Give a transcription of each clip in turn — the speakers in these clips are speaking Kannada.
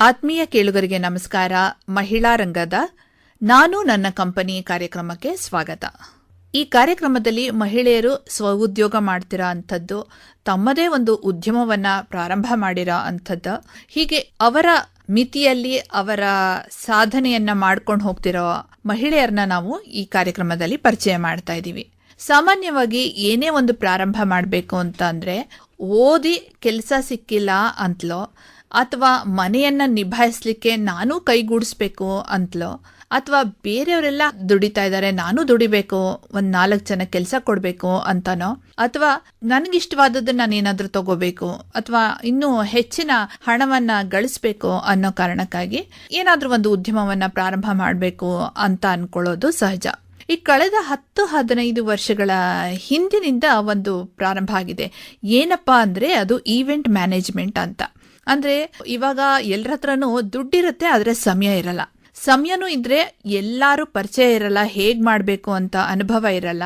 ಆತ್ಮೀಯ ಕೇಳುಗರಿಗೆ ನಮಸ್ಕಾರ. ಮಹಿಳಾ ರಂಗದ ನಾನು ನನ್ನ ಕಂಪನಿ ಕಾರ್ಯಕ್ರಮಕ್ಕೆ ಸ್ವಾಗತ. ಈ ಕಾರ್ಯಕ್ರಮದಲ್ಲಿ ಮಹಿಳೆಯರು ಸ್ವಉದ್ಯೋಗ ಮಾಡ್ತಿರೋ ಅಂಥದ್ದು, ತಮ್ಮದೇ ಒಂದು ಉದ್ಯಮವನ್ನ ಪ್ರಾರಂಭ ಮಾಡಿರೋ ಅಂಥದ್ದು, ಹೀಗೆ ಅವರ ಮಿತಿಯಲ್ಲಿ ಅವರ ಸಾಧನೆಯನ್ನ ಮಾಡ್ಕೊಂಡು ಹೋಗ್ತಿರೋ ಮಹಿಳೆಯರನ್ನ ನಾವು ಈ ಕಾರ್ಯಕ್ರಮದಲ್ಲಿ ಪರಿಚಯ ಮಾಡ್ತಾ ಇದ್ದೀವಿ. ಸಾಮಾನ್ಯವಾಗಿ ಏನೇ ಒಂದು ಪ್ರಾರಂಭ ಮಾಡಬೇಕು ಅಂತ ಓದಿ ಕೆಲಸ ಸಿಕ್ಕಿಲ್ಲ ಅಂತಲೋ ಅಥವಾ ಮನೆಯನ್ನ ನಿಭಾಯಿಸ್ಲಿಕ್ಕೆ ನಾನು ಕೈಗೂಡಿಸ್ಬೇಕು ಅಂತಲೋ? ಅಥವಾ ಬೇರೆಯವರೆಲ್ಲ ದುಡಿತಾ ಇದ್ದಾರೆ ನಾನು ದುಡಿಬೇಕು, ಒಂದ್ ನಾಲ್ಕು ಜನ ಕೆಲಸ ಕೊಡಬೇಕು ಅಂತನೋ? ಅಥವಾ ನನಗಿಷ್ಟವಾದದ್ದು ನಾನು ಏನಾದ್ರೂ ತಗೋಬೇಕು, ಅಥವಾ ಇನ್ನೂ ಹೆಚ್ಚಿನ ಹಣವನ್ನ ಗಳಿಸ್ಬೇಕು ಅನ್ನೋ ಕಾರಣಕ್ಕಾಗಿ ಏನಾದರೂ ಒಂದು ಉದ್ಯಮವನ್ನ ಪ್ರಾರಂಭ ಮಾಡಬೇಕು ಅಂತ ಅನ್ಕೊಳ್ಳೋದು ಸಹಜ. ಈ ಕಳೆದ ಹತ್ತು ಹದಿನೈದು ವರ್ಷಗಳ ಹಿಂದಿನಿಂದ ಒಂದು ಪ್ರಾರಂಭ ಆಗಿದೆ. ಏನಪ್ಪಾ ಅಂದ್ರೆ ಅದು ಈವೆಂಟ್ ಮ್ಯಾನೇಜ್ಮೆಂಟ್ ಅಂತ. ಅಂದ್ರೆ ಇವಾಗ ಎಲ್ರ ಹತ್ರನೂ ದುಡ್ಡಿರುತ್ತೆ ಆದ್ರೆ ಸಮಯ ಇರಲ್ಲ. ಸಮಯನೂ ಇದ್ರೆ ಎಲ್ಲಾರು ಪರಿಚಯ ಇರಲ್ಲ, ಹೇಗೆ ಮಾಡಬೇಕು ಅಂತ ಅನುಭವ ಇರಲ್ಲ.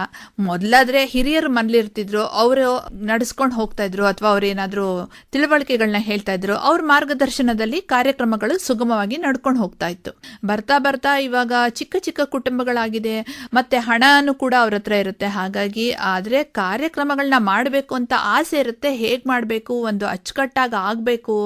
ಮೊದ್ಲಾದ್ರೆ ಹಿರಿಯರು ಮನೇಲಿರ್ತಿದ್ರು, ಅವರು ನಡೆಸ್ಕೊಂಡು ಹೋಗ್ತಾ ಇದ್ರು ಅಥವಾ ಅವರೇನಾದರೂ ತಿಳುವಳಿಕೆಗಳನ್ನ ಹೇಳ್ತಾ ಇದ್ರು ಅವ್ರ ಮಾರ್ಗದರ್ಶನದಲ್ಲಿ ಕಾರ್ಯಕ್ರಮಗಳು ಸುಗಮವಾಗಿ ನಡ್ಕೊಂಡು ಹೋಗ್ತಾ ಇತ್ತು ಬರ್ತಾ ಬರ್ತಾ ಇವಾಗ ಚಿಕ್ಕ ಚಿಕ್ಕ ಕುಟುಂಬಗಳಾಗಿದೆ, ಮತ್ತೆ ಹಣನೂ ಕೂಡ ಅವ್ರ ಹತ್ರ ಇರುತ್ತೆ. ಹಾಗಾಗಿ ಆದ್ರೆ ಕಾರ್ಯಕ್ರಮಗಳನ್ನ ಮಾಡಬೇಕು ಅಂತ ಆಸೆ ಇರುತ್ತೆ, ಹೇಗೆ ಮಾಡಬೇಕು, ಒಂದು ಅಚ್ಚುಕಟ್ಟಾಗಿ ಆಗಬೇಕು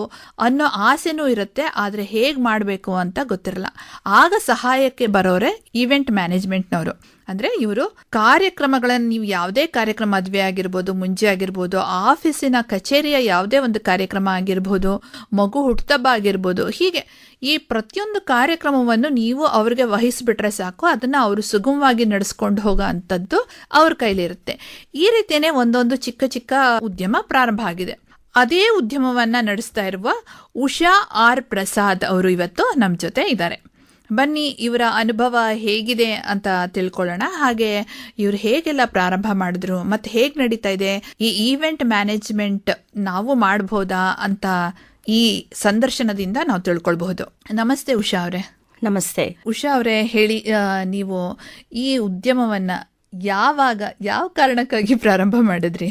ಅನ್ನೋ ಆಸೆನೂ ಇರುತ್ತೆ, ಆದ್ರೆ ಹೇಗೆ ಮಾಡಬೇಕು ಅಂತ ಗೊತ್ತಿರಲ್ಲ. ಆಗ ಸಹಾಯಕ್ಕೆ ಬರೋರೆ ಈವೆಂಟ್ ಮ್ಯಾನೇಜ್ಮೆಂಟ್ನವರು ಅಂದ್ರೆ ಇವರು ಕಾರ್ಯಕ್ರಮಗಳನ್ನು ನೀವು ಯಾವುದೇ ಕಾರ್ಯಕ್ರಮ ಮದುವೆ ಆಗಿರ್ಬೋದು ಮುಂಜೆ ಆಗಿರ್ಬೋದು, ಆಫೀಸಿನ ಕಚೇರಿಯ ಯಾವುದೇ ಒಂದು ಕಾರ್ಯಕ್ರಮ ಆಗಿರ್ಬೋದು, ಮಗು ಹುಟ್ಟುಹಬ್ಬ ಆಗಿರ್ಬೋದು, ಹೀಗೆ ಈ ಪ್ರತಿಯೊಂದು ಕಾರ್ಯಕ್ರಮವನ್ನು ನೀವು ಅವ್ರಿಗೆ ವಹಿಸಿಬಿಟ್ರೆ ಸಾಕು, ಅದನ್ನ ಅವರು ಸುಗಮವಾಗಿ ನಡೆಸ್ಕೊಂಡು ಹೋಗೋ ಅಂಥದ್ದು ಅವ್ರ ಕೈಲಿರುತ್ತೆ. ಈ ರೀತಿಯೇ ಒಂದೊಂದು ಚಿಕ್ಕ ಚಿಕ್ಕ ಉದ್ಯಮ ಪ್ರಾರಂಭ ಆಗಿದೆ. ಅದೇ ಉದ್ಯಮವನ್ನ ನಡೆಸ್ತಾ ಇರುವ ಉಷಾ ಆರ್ ಪ್ರಸಾದ್ ಅವರು ಇವತ್ತು ನಮ್ಮ ಜೊತೆ ಇದ್ದಾರೆ. ಬನ್ನಿ ಇವರ ಅನುಭವ ಹೇಗಿದೆ ಅಂತ ತಿಳ್ಕೊಳ್ಳೋಣ. ಹಾಗೆ ಇವರು ಹೇಗೆಲ್ಲ ಪ್ರಾರಂಭ ಮಾಡಿದ್ರು ಮತ್ತೆ ಹೇಗೆ ನಡೀತಾ ಇದೆ ಈ ಈವೆಂಟ್ ಮ್ಯಾನೇಜ್ಮೆಂಟ್ ನಾವು ಮಾಡ್ಬೋದಾ ಅಂತ ಈ ಸಂದರ್ಶನದಿಂದ ನಾವು ತಿಳ್ಕೊಳ್ಬಹುದು. ನಮಸ್ತೆ ಉಷಾ ಅವರೇ. ನಮಸ್ತೆ. ಉಷಾ ಅವರೇ ಹೇಳಿ ನೀವು ಈ ಉದ್ಯಮವನ್ನ ಯಾವಾಗ ಯಾವ ಕಾರಣಕ್ಕಾಗಿ ಪ್ರಾರಂಭ ಮಾಡಿದ್ರಿ?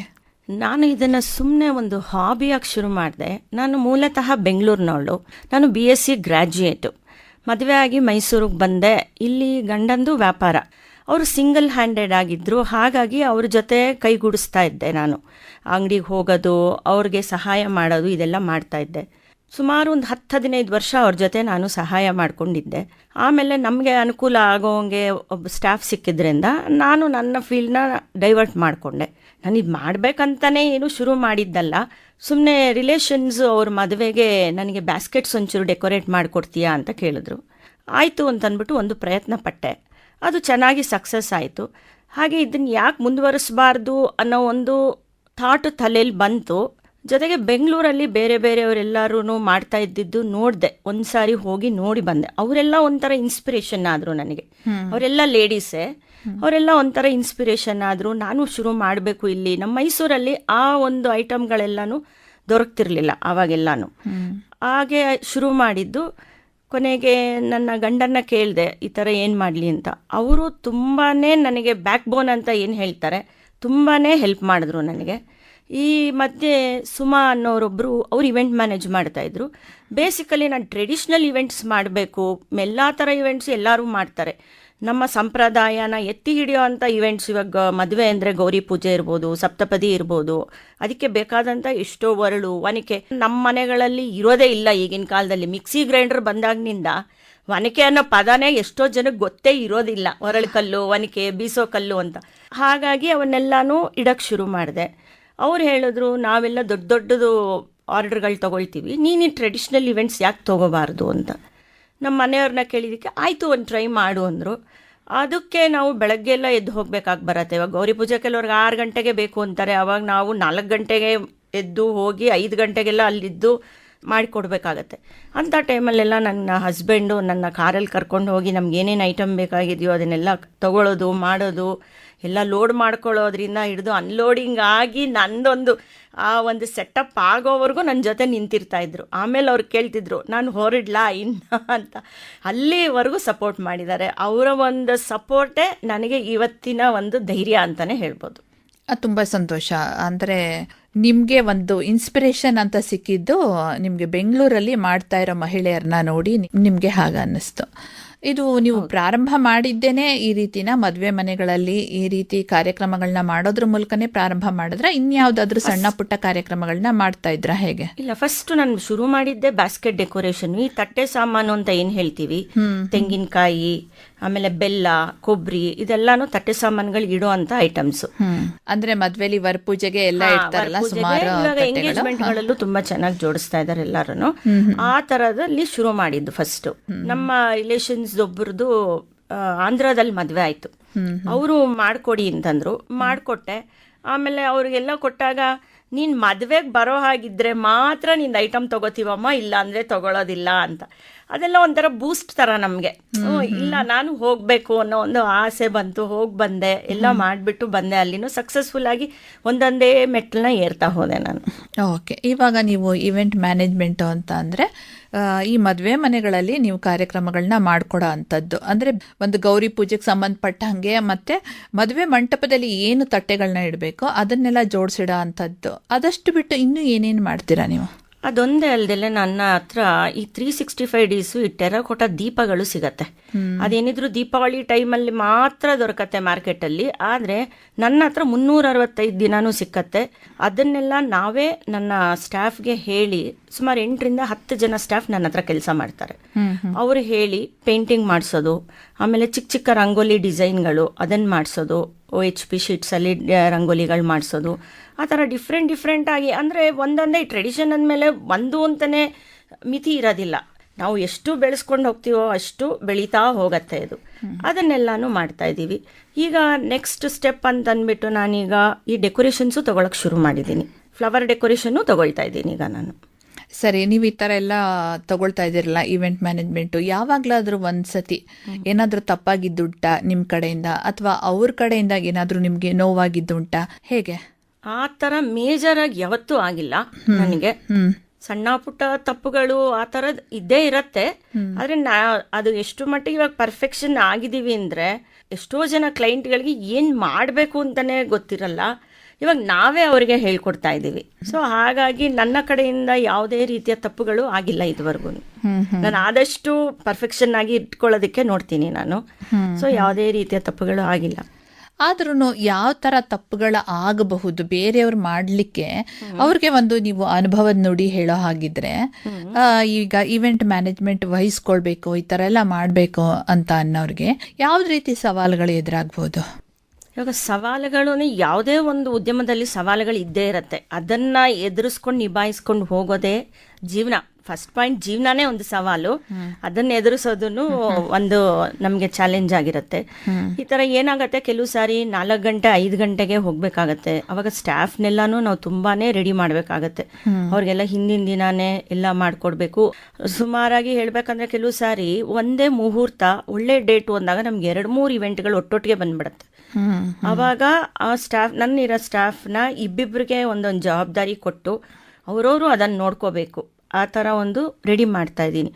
ನಾನು ಇದನ್ನು ಸುಮ್ಮನೆ ಒಂದು ಹಾಬಿಯಾಗಿ ಶುರು ಮಾಡಿದೆ. ನಾನು ಮೂಲತಃ ಬೆಂಗಳೂರಿನವಳು. ನಾನು ಬಿ ಎಸ್ ಸಿ ಗ್ರ್ಯಾಜುಯೇಟು ಮದುವೆ ಆಗಿ ಮೈಸೂರಿಗೆ ಬಂದೆ. ಇಲ್ಲಿ ಗಂಡಂದು ವ್ಯಾಪಾರ. ಅವರು ಸಿಂಗಲ್ ಹ್ಯಾಂಡೆಡ್ ಆಗಿದ್ದರು ಹಾಗಾಗಿ ಅವ್ರ ಜೊತೆ ಕೈಗೂಡಿಸ್ತಾ ಇದ್ದೆ ನಾನು. ಅಂಗಡಿಗೆ ಹೋಗೋದು, ಅವ್ರಿಗೆ ಸಹಾಯ ಮಾಡೋದು, ಇದೆಲ್ಲ ಮಾಡ್ತಾ ಇದ್ದೆ. ಸುಮಾರು ಒಂದು ಹತ್ತು ಹದಿನೈದು ವರ್ಷ ಅವ್ರ ಜೊತೆ ನಾನು ಸಹಾಯ ಮಾಡಿಕೊಂಡಿದ್ದೆ. ಆಮೇಲೆ ನಮಗೆ ಅನುಕೂಲ ಆಗೋಂಗೆ ಒಬ್ಬ ಸ್ಟಾಫ್ ಸಿಕ್ಕಿದ್ರಿಂದ ನಾನು ನನ್ನ ಫೀಲ್ಡ್ನ ಡೈವರ್ಟ್ ಮಾಡಿಕೊಂಡೆ. ನಾನು ಇದು ಮಾಡಬೇಕಂತಲೇ ಏನು ಶುರು ಮಾಡಿದ್ದಲ್ಲ. ಸುಮ್ಮನೆ ರಿಲೇಷನ್ಸ್ ಅವ್ರ ಮದುವೆಗೆ ನನಗೆ ಬ್ಯಾಸ್ಕೆಟ್ಸ್ ಒಂಚೂರು ಡೆಕೋರೇಟ್ ಮಾಡಿಕೊಡ್ತೀಯಾ ಅಂತ ಕೇಳಿದ್ರು. ಆಯಿತು ಅಂತಂದ್ಬಿಟ್ಟು ಒಂದು ಪ್ರಯತ್ನ ಪಟ್ಟೆ. ಅದು ಚೆನ್ನಾಗಿ ಸಕ್ಸಸ್ ಆಯಿತು. ಹಾಗೆ ಇದನ್ನು ಯಾಕೆ ಮುಂದುವರಿಸಬಾರ್ದು ಅನ್ನೋ ಒಂದು ಥಾಟು ತಲೆಯಲ್ಲಿ ಬಂತು. ಜೊತೆಗೆ ಬೆಂಗಳೂರಲ್ಲಿ ಬೇರೆ ಬೇರೆಯವರೆಲ್ಲರೂ ಮಾಡ್ತಾ ಇದ್ದಿದ್ದು ನೋಡಿದೆ. ಒಂದು ಸಾರಿ ಹೋಗಿ ನೋಡಿ ಬಂದೆ. ಅವರೆಲ್ಲ ಒಂಥರ ಇನ್ಸ್ಪಿರೇಷನ್ ಆದರು ನನಗೆ. ಅವರೆಲ್ಲ ಲೇಡೀಸೇ ಅವರೆಲ್ಲ ಒಂಥರ ಇನ್ಸ್ಪಿರೇಷನ್ ಆದರು ನಾನು ಶುರು ಮಾಡಬೇಕು ಇಲ್ಲಿ. ನಮ್ಮ ಮೈಸೂರಲ್ಲಿ ಆ ಒಂದು ಐಟಮ್ಗಳೆಲ್ಲನೂ ದೊರಕ್ತಿರ್ಲಿಲ್ಲ ಆವಾಗೆಲ್ಲಾನು ಹಾಗೆ ಶುರು ಮಾಡಿದ್ದು ಕೊನೆಗೆ ನನ್ನ ಗಂಡನ್ನ ಕೇಳಿದೆ ಈ ಥರ ಏನು ಮಾಡಲಿ ಅಂತ. ಅವರು ತುಂಬಾ ನನಗೆ ಬ್ಯಾಕ್ ಬೋನ್ ಅಂತ ಏನು ಹೇಳ್ತಾರೆ ತುಂಬಾ ಹೆಲ್ಪ್ ಮಾಡಿದ್ರು ನನಗೆ. ಈ ಮಧ್ಯೆ ಸುಮಾ ಅನ್ನೋರೊಬ್ಬರು ಅವ್ರು ಇವೆಂಟ್ ಮ್ಯಾನೇಜ್ ಮಾಡ್ತಾಯಿದ್ರು ಬೇಸಿಕಲಿ ನಾನು ಟ್ರೆಡಿಷ್ನಲ್ ಇವೆಂಟ್ಸ್ ಮಾಡಬೇಕು ಎಲ್ಲ ಥರ ಇವೆಂಟ್ಸ್ ಎಲ್ಲರೂ ಮಾಡ್ತಾರೆ. ನಮ್ಮ ಸಂಪ್ರದಾಯನ ಎತ್ತಿ ಹಿಡಿಯೋ ಅಂಥ ಇವೆಂಟ್ಸ್ ಇವಾಗ ಮದುವೆ ಅಂದರೆ ಗೌರಿ ಪೂಜೆ ಇರ್ಬೋದು, ಸಪ್ತಪದಿ ಇರ್ಬೋದು, ಅದಕ್ಕೆ ಬೇಕಾದಂಥ ಎಷ್ಟೋ ಒರಳು ವನಿಕೆ ನಮ್ಮ ಮನೆಗಳಲ್ಲಿ ಇರೋದೇ ಇಲ್ಲ ಈಗಿನ ಕಾಲದಲ್ಲಿ. ಮಿಕ್ಸಿ ಗ್ರೈಂಡರ್ ಬಂದಾಗಿನಿಂದ ವನಿಕೆ ಅನ್ನೋ ಪದನೇ ಎಷ್ಟೋ ಜನಕ್ಕೆ ಗೊತ್ತೇ ಇರೋದಿಲ್ಲ. ಒರಳು ಕಲ್ಲು ಒನಕೆ ಬೀಸೋ ಕಲ್ಲು ಅಂತ. ಹಾಗಾಗಿ ಅವನ್ನೆಲ್ಲಾನು ಇಡಕ್ಕೆ ಶುರು ಮಾಡಿದೆ. ಅವ್ರು ಹೇಳಿದ್ರು, ನಾವೆಲ್ಲ ದೊಡ್ಡ ದೊಡ್ಡದು ಆರ್ಡರ್ಗಳು ತಗೊಳ್ತೀವಿ. ನೀನು ಟ್ರೆಡಿಷ್ನಲ್ ಇವೆಂಟ್ಸ್ ಯಾಕೆ ತಗೋಬಾರ್ದು ಅಂತ. ನಮ್ಮ ಮನೆಯವ್ರನ್ನ ಕೇಳಿದ್ದಕ್ಕೆ, ಆಯಿತು ಒಂದು ಟ್ರೈ ಮಾಡು ಅಂದರು. ಅದಕ್ಕೆ ನಾವು ಬೆಳಗ್ಗೆ ಎಲ್ಲ ಎದ್ದು ಹೋಗ್ಬೇಕಾಗಿ ಬರತ್ತೆ. ಇವಾಗ ಗೌರಿ ಪೂಜೆ ಕೆಲವ್ರಿಗೆ ಆರು ಗಂಟೆಗೆ ಬೇಕು ಅಂತಾರೆ. ಅವಾಗ ನಾವು ನಾಲ್ಕು ಗಂಟೆಗೆ ಎದ್ದು ಹೋಗಿ ಐದು ಗಂಟೆಗೆಲ್ಲ ಅಲ್ಲಿದ್ದು ಮಾಡಿಕೊಡ್ಬೇಕಾಗತ್ತೆ. ಅಂಥ ಟೈಮಲ್ಲೆಲ್ಲ ನನ್ನ ಹಸ್ಬೆಂಡು ನನ್ನ ಕಾರಲ್ಲಿ ಕರ್ಕೊಂಡು ಹೋಗಿ ನಮ್ಗೆ ಏನೇನು ಐಟಮ್ ಬೇಕಾಗಿದೆಯೋ ಅದನ್ನೆಲ್ಲ ತಗೊಳ್ಳೋದು ಮಾಡೋದು, ಎಲ್ಲ ಲೋಡ್ ಮಾಡ್ಕೊಳ್ಳೋದ್ರಿಂದ ಹಿಡಿದು ಅನ್ಲೋಡಿಂಗ್ ಆಗಿ ನಂದೊಂದು ಆ ಒಂದು ಸೆಟಪ್ ಆಗೋವರೆಗೂ ನನ್ನ ಜೊತೆ ನಿಂತಿರ್ತಾ ಇದ್ರು. ಆಮೇಲೆ ಅವ್ರು ಕೇಳ್ತಿದ್ರು, ನಾನು ಹೊರಡ್ಲಾ ಇನ್ನ? ಅಂತ. ಅಲ್ಲಿವರೆಗೂ ಸಪೋರ್ಟ್ ಮಾಡಿದ್ದಾರೆ. ಅವರ ಒಂದು ಸಪೋರ್ಟೇ ನನಗೆ ಇವತ್ತಿನ ಒಂದು ಧೈರ್ಯ ಅಂತಲೇ ಹೇಳ್ಬೋದು. ತುಂಬ ಸಂತೋಷ. ಅಂದರೆ ನಿಮ್ಗೆ ಒಂದು ಇನ್ಸ್ಪಿರೇಷನ್ ಅಂತ ಸಿಕ್ಕಿದ್ದು, ನಿಮಗೆ ಬೆಂಗಳೂರಲ್ಲಿ ಮಾಡ್ತಾ ಇರೋ ಮಹಿಳೆಯರನ್ನ ನೋಡಿ ನಿಮಗೆ ನಿಮ್ಗೆ ಹಾಗ ಅನ್ನಿಸ್ತು ಇದು ನೀವು ಪ್ರಾರಂಭ ಮಾಡಿದ್ದೇನೆ ಈ ರೀತಿನ ಮದುವೆ ಮನೆಗಳಲ್ಲಿ ಈ ರೀತಿ ಕಾರ್ಯಕ್ರಮಗಳನ್ನ ಮಾಡೋದ್ರ ಮೂಲಕನೇ ಪ್ರಾರಂಭ ಮಾಡಿದ್ರ ಇನ್ಯಾವ್ದಾದ್ರು ಸಣ್ಣ ಪುಟ್ಟ ಕಾರ್ಯಕ್ರಮಗಳನ್ನ ಮಾಡ್ತಾ ಇದ್ರ ಹೇಗೆ? ಇಲ್ಲ ಫಸ್ಟ್ ನಾನು ಶುರು ಮಾಡಿದ್ದೆ ಬಾಸ್ಕೆಟ್ ಡೆಕೋರೇಷನ್ ಈ ತಟ್ಟೆ ಸಾಮಾನು ಅಂತ ಏನ್ ಹೇಳ್ತೀವಿ? ತೆಂಗಿನಕಾಯಿ ಆಮೇಲೆ ಬೆಲ್ಲ ಕೊಬ್ಬರಿ ಇದೆಲ್ಲಾನು ತಟ್ಟೆ ಸಾಮಾನುಗಳು ಇಡೋ ಅಂತ ಐಟಮ್ಸ್ ಅಂದ್ರೆ ಮದ್ವೆಲಿ ವರ ಪೂಜೆಗೆ ಎಲ್ಲ ಇಡ್ತಾರಲ್ಲ ಸುಮಾರು ಎಂಗೇಜ್ಮೆಂಟ್ ಗಳಲ್ಲೂ ತುಂಬಾ ಚೆನ್ನಾಗಿ ಜೋಡಿಸ್ತಾ ಇದಾರೆ ಎಲ್ಲಾರು ಆ ತರದಲ್ಲಿ ಶುರು ಮಾಡಿದ್ದು ಫಸ್ಟ್ ನಮ್ಮ ರಿಲೇಷನ್ಸ್ ಒಬ್ಬರದು ಆಂಧ್ರದಲ್ಲಿ ಮದುವೆ ಆಯ್ತು. ಅವರು ಮಾಡ್ಕೊಡಿ ಅಂತಂದ್ರು. ಮಾಡಿಕೊಟ್ಟೆ. ಆಮೇಲೆ ಅವ್ರಿಗೆಲ್ಲ ಕೊಟ್ಟಾಗ ನೀನು ಮದುವೆಗೆ ಬರೋ ಹಾಗಿದ್ರೆ ಮಾತ್ರ ನಿಂದು ಐಟಮ್ ತೊಗೋತೀವಮ್ಮ ಇಲ್ಲ ಅಂದರೆ ತಗೊಳ್ಳೋದಿಲ್ಲ ಅಂತ. ಅದೆಲ್ಲ ಒಂಥರ ಬೂಸ್ಟ್ ತರ ನಮ್ಗೆ. ಇಲ್ಲ ನಾನು ಹೋಗ್ಬೇಕು ಅನ್ನೋ ಒಂದು ಆಸೆ ಬಂತು ಹೋಗ್ ಬಂದೆ ಎಲ್ಲ ಮಾಡ್ಬಿಟ್ಟು ಬಂದೆ. ಅಲ್ಲಿನೂ ಸಕ್ಸಸ್ಫುಲ್ ಆಗಿ ಒಂದೊಂದೇ ಮೆಟ್ಲನ್ನ ಏರ್ತಾ ಹೋದೆ ನಾನು. ಓಕೆ ಇವಾಗ ನೀವು ಇವೆಂಟ್ ಮ್ಯಾನೇಜ್ಮೆಂಟ್ ಅಂತ ಅಂದ್ರೆ ಈ ಮದುವೆ ಮನೆಗಳಲ್ಲಿ ನೀವು ಕಾರ್ಯಕ್ರಮಗಳನ್ನ ಮಾಡ್ಕೊಡೋ ಅಂಥದ್ದು. ಅಂದ್ರೆ ಒಂದು ಗೌರಿ ಪೂಜೆಗೆ ಸಂಬಂಧಪಟ್ಟ ಹಾಗೆ ಮತ್ತೆ ಮದುವೆ ಮಂಟಪದಲ್ಲಿ ಏನು ತಟ್ಟೆಗಳನ್ನ ಇಡಬೇಕು ಅದನ್ನೆಲ್ಲ ಜೋಡಿಸಿಡೋ ಅಂಥದ್ದು. ಅದಷ್ಟು ಬಿಟ್ಟು ಇನ್ನೂ ಏನೇನು ಮಾಡ್ತೀರಾ ನೀವು? ಅದೊಂದೇ ಅಲ್ಲದೆ ನನ್ನ ಹತ್ರ ಈ ತ್ರೀ ಸಿಕ್ಸ್ಟಿ ಫೈವ್ ಡೇಸ್ ಈ ಟೆರಕೋಟ ದೀಪಗಳು ಸಿಗತ್ತೆ. ಅದೇನಿದ್ರು ದೀಪಾವಳಿ ಟೈಮಲ್ಲಿ ಮಾತ್ರ ದೊರಕತ್ತೆ ಮಾರ್ಕೆಟಲ್ಲಿ ಆದರೆ ನನ್ನ ಹತ್ರ ಮುನ್ನೂರ ಅರವತ್ತೈದು ದಿನಾನೂ ಸಿಕ್ಕತ್ತೆ. ಅದನ್ನೆಲ್ಲ ನಾವೇ ನನ್ನ ಸ್ಟಾಫ್ಗೆ ಹೇಳಿ ಸುಮಾರು ಎಂಟರಿಂದ ಹತ್ತು ಜನ ಸ್ಟಾಫ್ ನನ್ನ ಹತ್ರ ಕೆಲಸ ಮಾಡ್ತಾರೆ. ಅವರು ಹೇಳಿ ಪೇಂಟಿಂಗ್ ಮಾಡಿಸೋದು ಆಮೇಲೆ ಚಿಕ್ಕ ಚಿಕ್ಕ ರಂಗೋಲಿ ಡಿಸೈನ್ಗಳು ಅದನ್ನು ಮಾಡಿಸೋದು ಓ ಎಚ್ ಪಿ ಶೀಟ್ಸಲ್ಲಿ ರಂಗೋಲಿಗಳು ಮಾಡಿಸೋದು. ಆ ಥರ ಡಿಫ್ರೆಂಟ್ ಡಿಫ್ರೆಂಟಾಗಿ ಅಂದರೆ ಒಂದೊಂದೇ ಟ್ರೆಡಿಷನ್ ಅಂದಮೇಲೆ ಒಂದು ಅಂತಲೇ ಮಿತಿ ಇರೋದಿಲ್ಲ. ನಾವು ಎಷ್ಟು ಬೆಳೆಸ್ಕೊಂಡು ಹೋಗ್ತೀವೋ ಅಷ್ಟು ಬೆಳೀತಾ ಹೋಗತ್ತೆ ಇದು. ಅದನ್ನೆಲ್ಲಾನು ಮಾಡ್ತಾ ಇದ್ದೀವಿ. ಈಗ ನೆಕ್ಸ್ಟ್ ಸ್ಟೆಪ್ ಅಂತ ಅಂದ್ಬಿಟ್ಟು ನಾನೀಗ ಈ ಡೆಕೋರೇಷನ್ಸು ತೊಗೊಳಕ್ಕೆ ಶುರು ಮಾಡಿದ್ದೀನಿ. ಫ್ಲವರ್ ಡೆಕೋರೇಷನ್ನು ತೊಗೊಳ್ತಾ ಇದ್ದೀನಿ ಈಗ ನಾನು. ಸರಿ ನೀವು ಈ ಥರ ಎಲ್ಲ ತಗೊಳ್ತಾ ಇದ್ದೀರಲ್ಲ ಇವೆಂಟ್ ಮ್ಯಾನೇಜ್ಮೆಂಟ್ ಯಾವಾಗ್ಲಾದ್ರೂ ಒಂದ್ಸತಿ ಏನಾದ್ರೂ ತಪ್ಪಾಗಿದ್ದುಂಟಾ ನಿಮ್ಮ ಕಡೆಯಿಂದ? ಅಥವಾ ಅವ್ರ ಕಡೆಯಿಂದ ಏನಾದ್ರೂ ನಿಮಗೆ ನೋವಾಗಿದ್ದುಂಟಾ? ಹೇಗೆ? ಆ ತರ ಮೇಜರ್ ಆಗಿ ಯಾವತ್ತೂ ಆಗಿಲ್ಲ ನನಗೆ. ಸಣ್ಣ ಪುಟ್ಟ ತಪ್ಪುಗಳು ಆ ಇದ್ದೇ ಇರತ್ತೆ. ಆದ್ರೆ ನಾ ಅದು ಎಷ್ಟು ಮಟ್ಟಿಗೆ ಇವಾಗ ಪರ್ಫೆಕ್ಷನ್ ಆಗಿದ್ದೀವಿ ಅಂದ್ರೆ ಎಷ್ಟೋ ಜನ ಕ್ಲೈಂಟ್ಗಳಿಗೆ ಏನ್ ಮಾಡಬೇಕು ಅಂತಾನೆ ಗೊತ್ತಿರಲ್ಲ. ಇವಾಗ ನಾವೇ ಅವರಿಗೆ ಹೇಳ್ಕೊಡ್ತಾ ಇದ್ದೀವಿ. ಸೊ ಹಾಗಾಗಿ ನನ್ನ ಕಡೆಯಿಂದ ಯಾವುದೇ ರೀತಿಯ ತಪ್ಪುಗಳು ಆಗಿಲ್ಲ ಇದುವರೆಗೂ. ನಾನು ಆದಷ್ಟು ಪರ್ಫೆಕ್ಷನ್ ಆಗಿ ಇಟ್ಕೊಳ್ಳೋದಕ್ಕೆ ನೋಡ್ತೀನಿ ನಾನು. ಸೊ ಯಾವುದೇ ರೀತಿಯ ತಪ್ಪುಗಳು ಆಗಿಲ್ಲ. ಆದ್ರೂ ಯಾವ ತರ ತಪ್ಪುಗಳ ಆಗಬಹುದು ಬೇರೆಯವ್ರು ಮಾಡ್ಲಿಕ್ಕೆ ಅವ್ರಿಗೆ ಒಂದು ನೀವು ಅನುಭವದ ನೋಡಿ ಹೇಳೋ ಹಾಗಿದ್ರೆ ಈಗ ಇವೆಂಟ್ ಮ್ಯಾನೇಜ್ಮೆಂಟ್ ವಹಿಸ್ಕೊಳ್ಬೇಕು ಈ ತರ ಎಲ್ಲ ಮಾಡ್ಬೇಕು ಅಂತ ಅನ್ನೋರ್ಗೆ ಯಾವ ರೀತಿ ಸವಾಲುಗಳು ಎದುರಾಗ್ಬೋದು? ಇವಾಗ ಸವಾಲುಗಳು ಯಾವುದೇ ಒಂದು ಉದ್ಯಮದಲ್ಲಿ ಸವಾಲುಗಳು ಇದ್ದೇ ಇರುತ್ತೆ. ಅದನ್ನ ಎದುರಿಸ್ಕೊಂಡು ನಿಭಾಯಿಸ್ಕೊಂಡು ಹೋಗೋದೇ ಜೀವನ. ಫಸ್ಟ್ ಪಾಯಿಂಟ್ ಜೀವನನೇ ಒಂದು ಸವಾಲು. ಅದನ್ನ ಎದುರಿಸೋದನ್ನು ಒಂದು ನಮಗೆ ಚಾಲೆಂಜ್ ಆಗಿರುತ್ತೆ. ಈ ತರ ಏನಾಗುತ್ತೆ? ಕೆಲವು ಸಾರಿ ನಾಲ್ಕು ಗಂಟೆ ಐದು ಗಂಟೆಗೆ ಹೋಗಬೇಕಾಗತ್ತೆ. ಅವಾಗ ಸ್ಟಾಫ್ನೆಲ್ಲಾನು ನಾವು ತುಂಬಾನೇ ರೆಡಿ ಮಾಡಬೇಕಾಗತ್ತೆ. ಅವ್ರಿಗೆಲ್ಲ ಹಿಂದಿನ ದಿನಾನೇ ಎಲ್ಲ ಮಾಡಿಕೊಡ್ಬೇಕು. ಸುಮಾರಾಗಿ ಹೇಳಬೇಕಂದ್ರೆ ಕೆಲವು ಸಾರಿ ಒಂದೇ ಮುಹೂರ್ತ ಒಳ್ಳೆ ಡೇಟು ಅಂದಾಗ ನಮ್ಗೆ ಎರಡು ಮೂರು ಇವೆಂಟ್ಗಳು ಒಟ್ಟೊಟ್ಟಿಗೆ ಬಂದ್ಬಿಡತ್ತೆ. ಅವಾಗ ಆ ಸ್ಟಾಫ್ ನನ್ನಿರೋ ಸ್ಟಾಫ್ನ ಇಬ್ಬಿಬ್ರಿಗೆ ಒಂದೊಂದು ಜವಾಬ್ದಾರಿ ಕೊಟ್ಟು ಅವರವರು ಅದನ್ನ ನೋಡ್ಕೋಬೇಕು. ಆ ಥರ ಒಂದು ರೆಡಿ ಮಾಡ್ತಾ ಇದ್ದೀನಿ.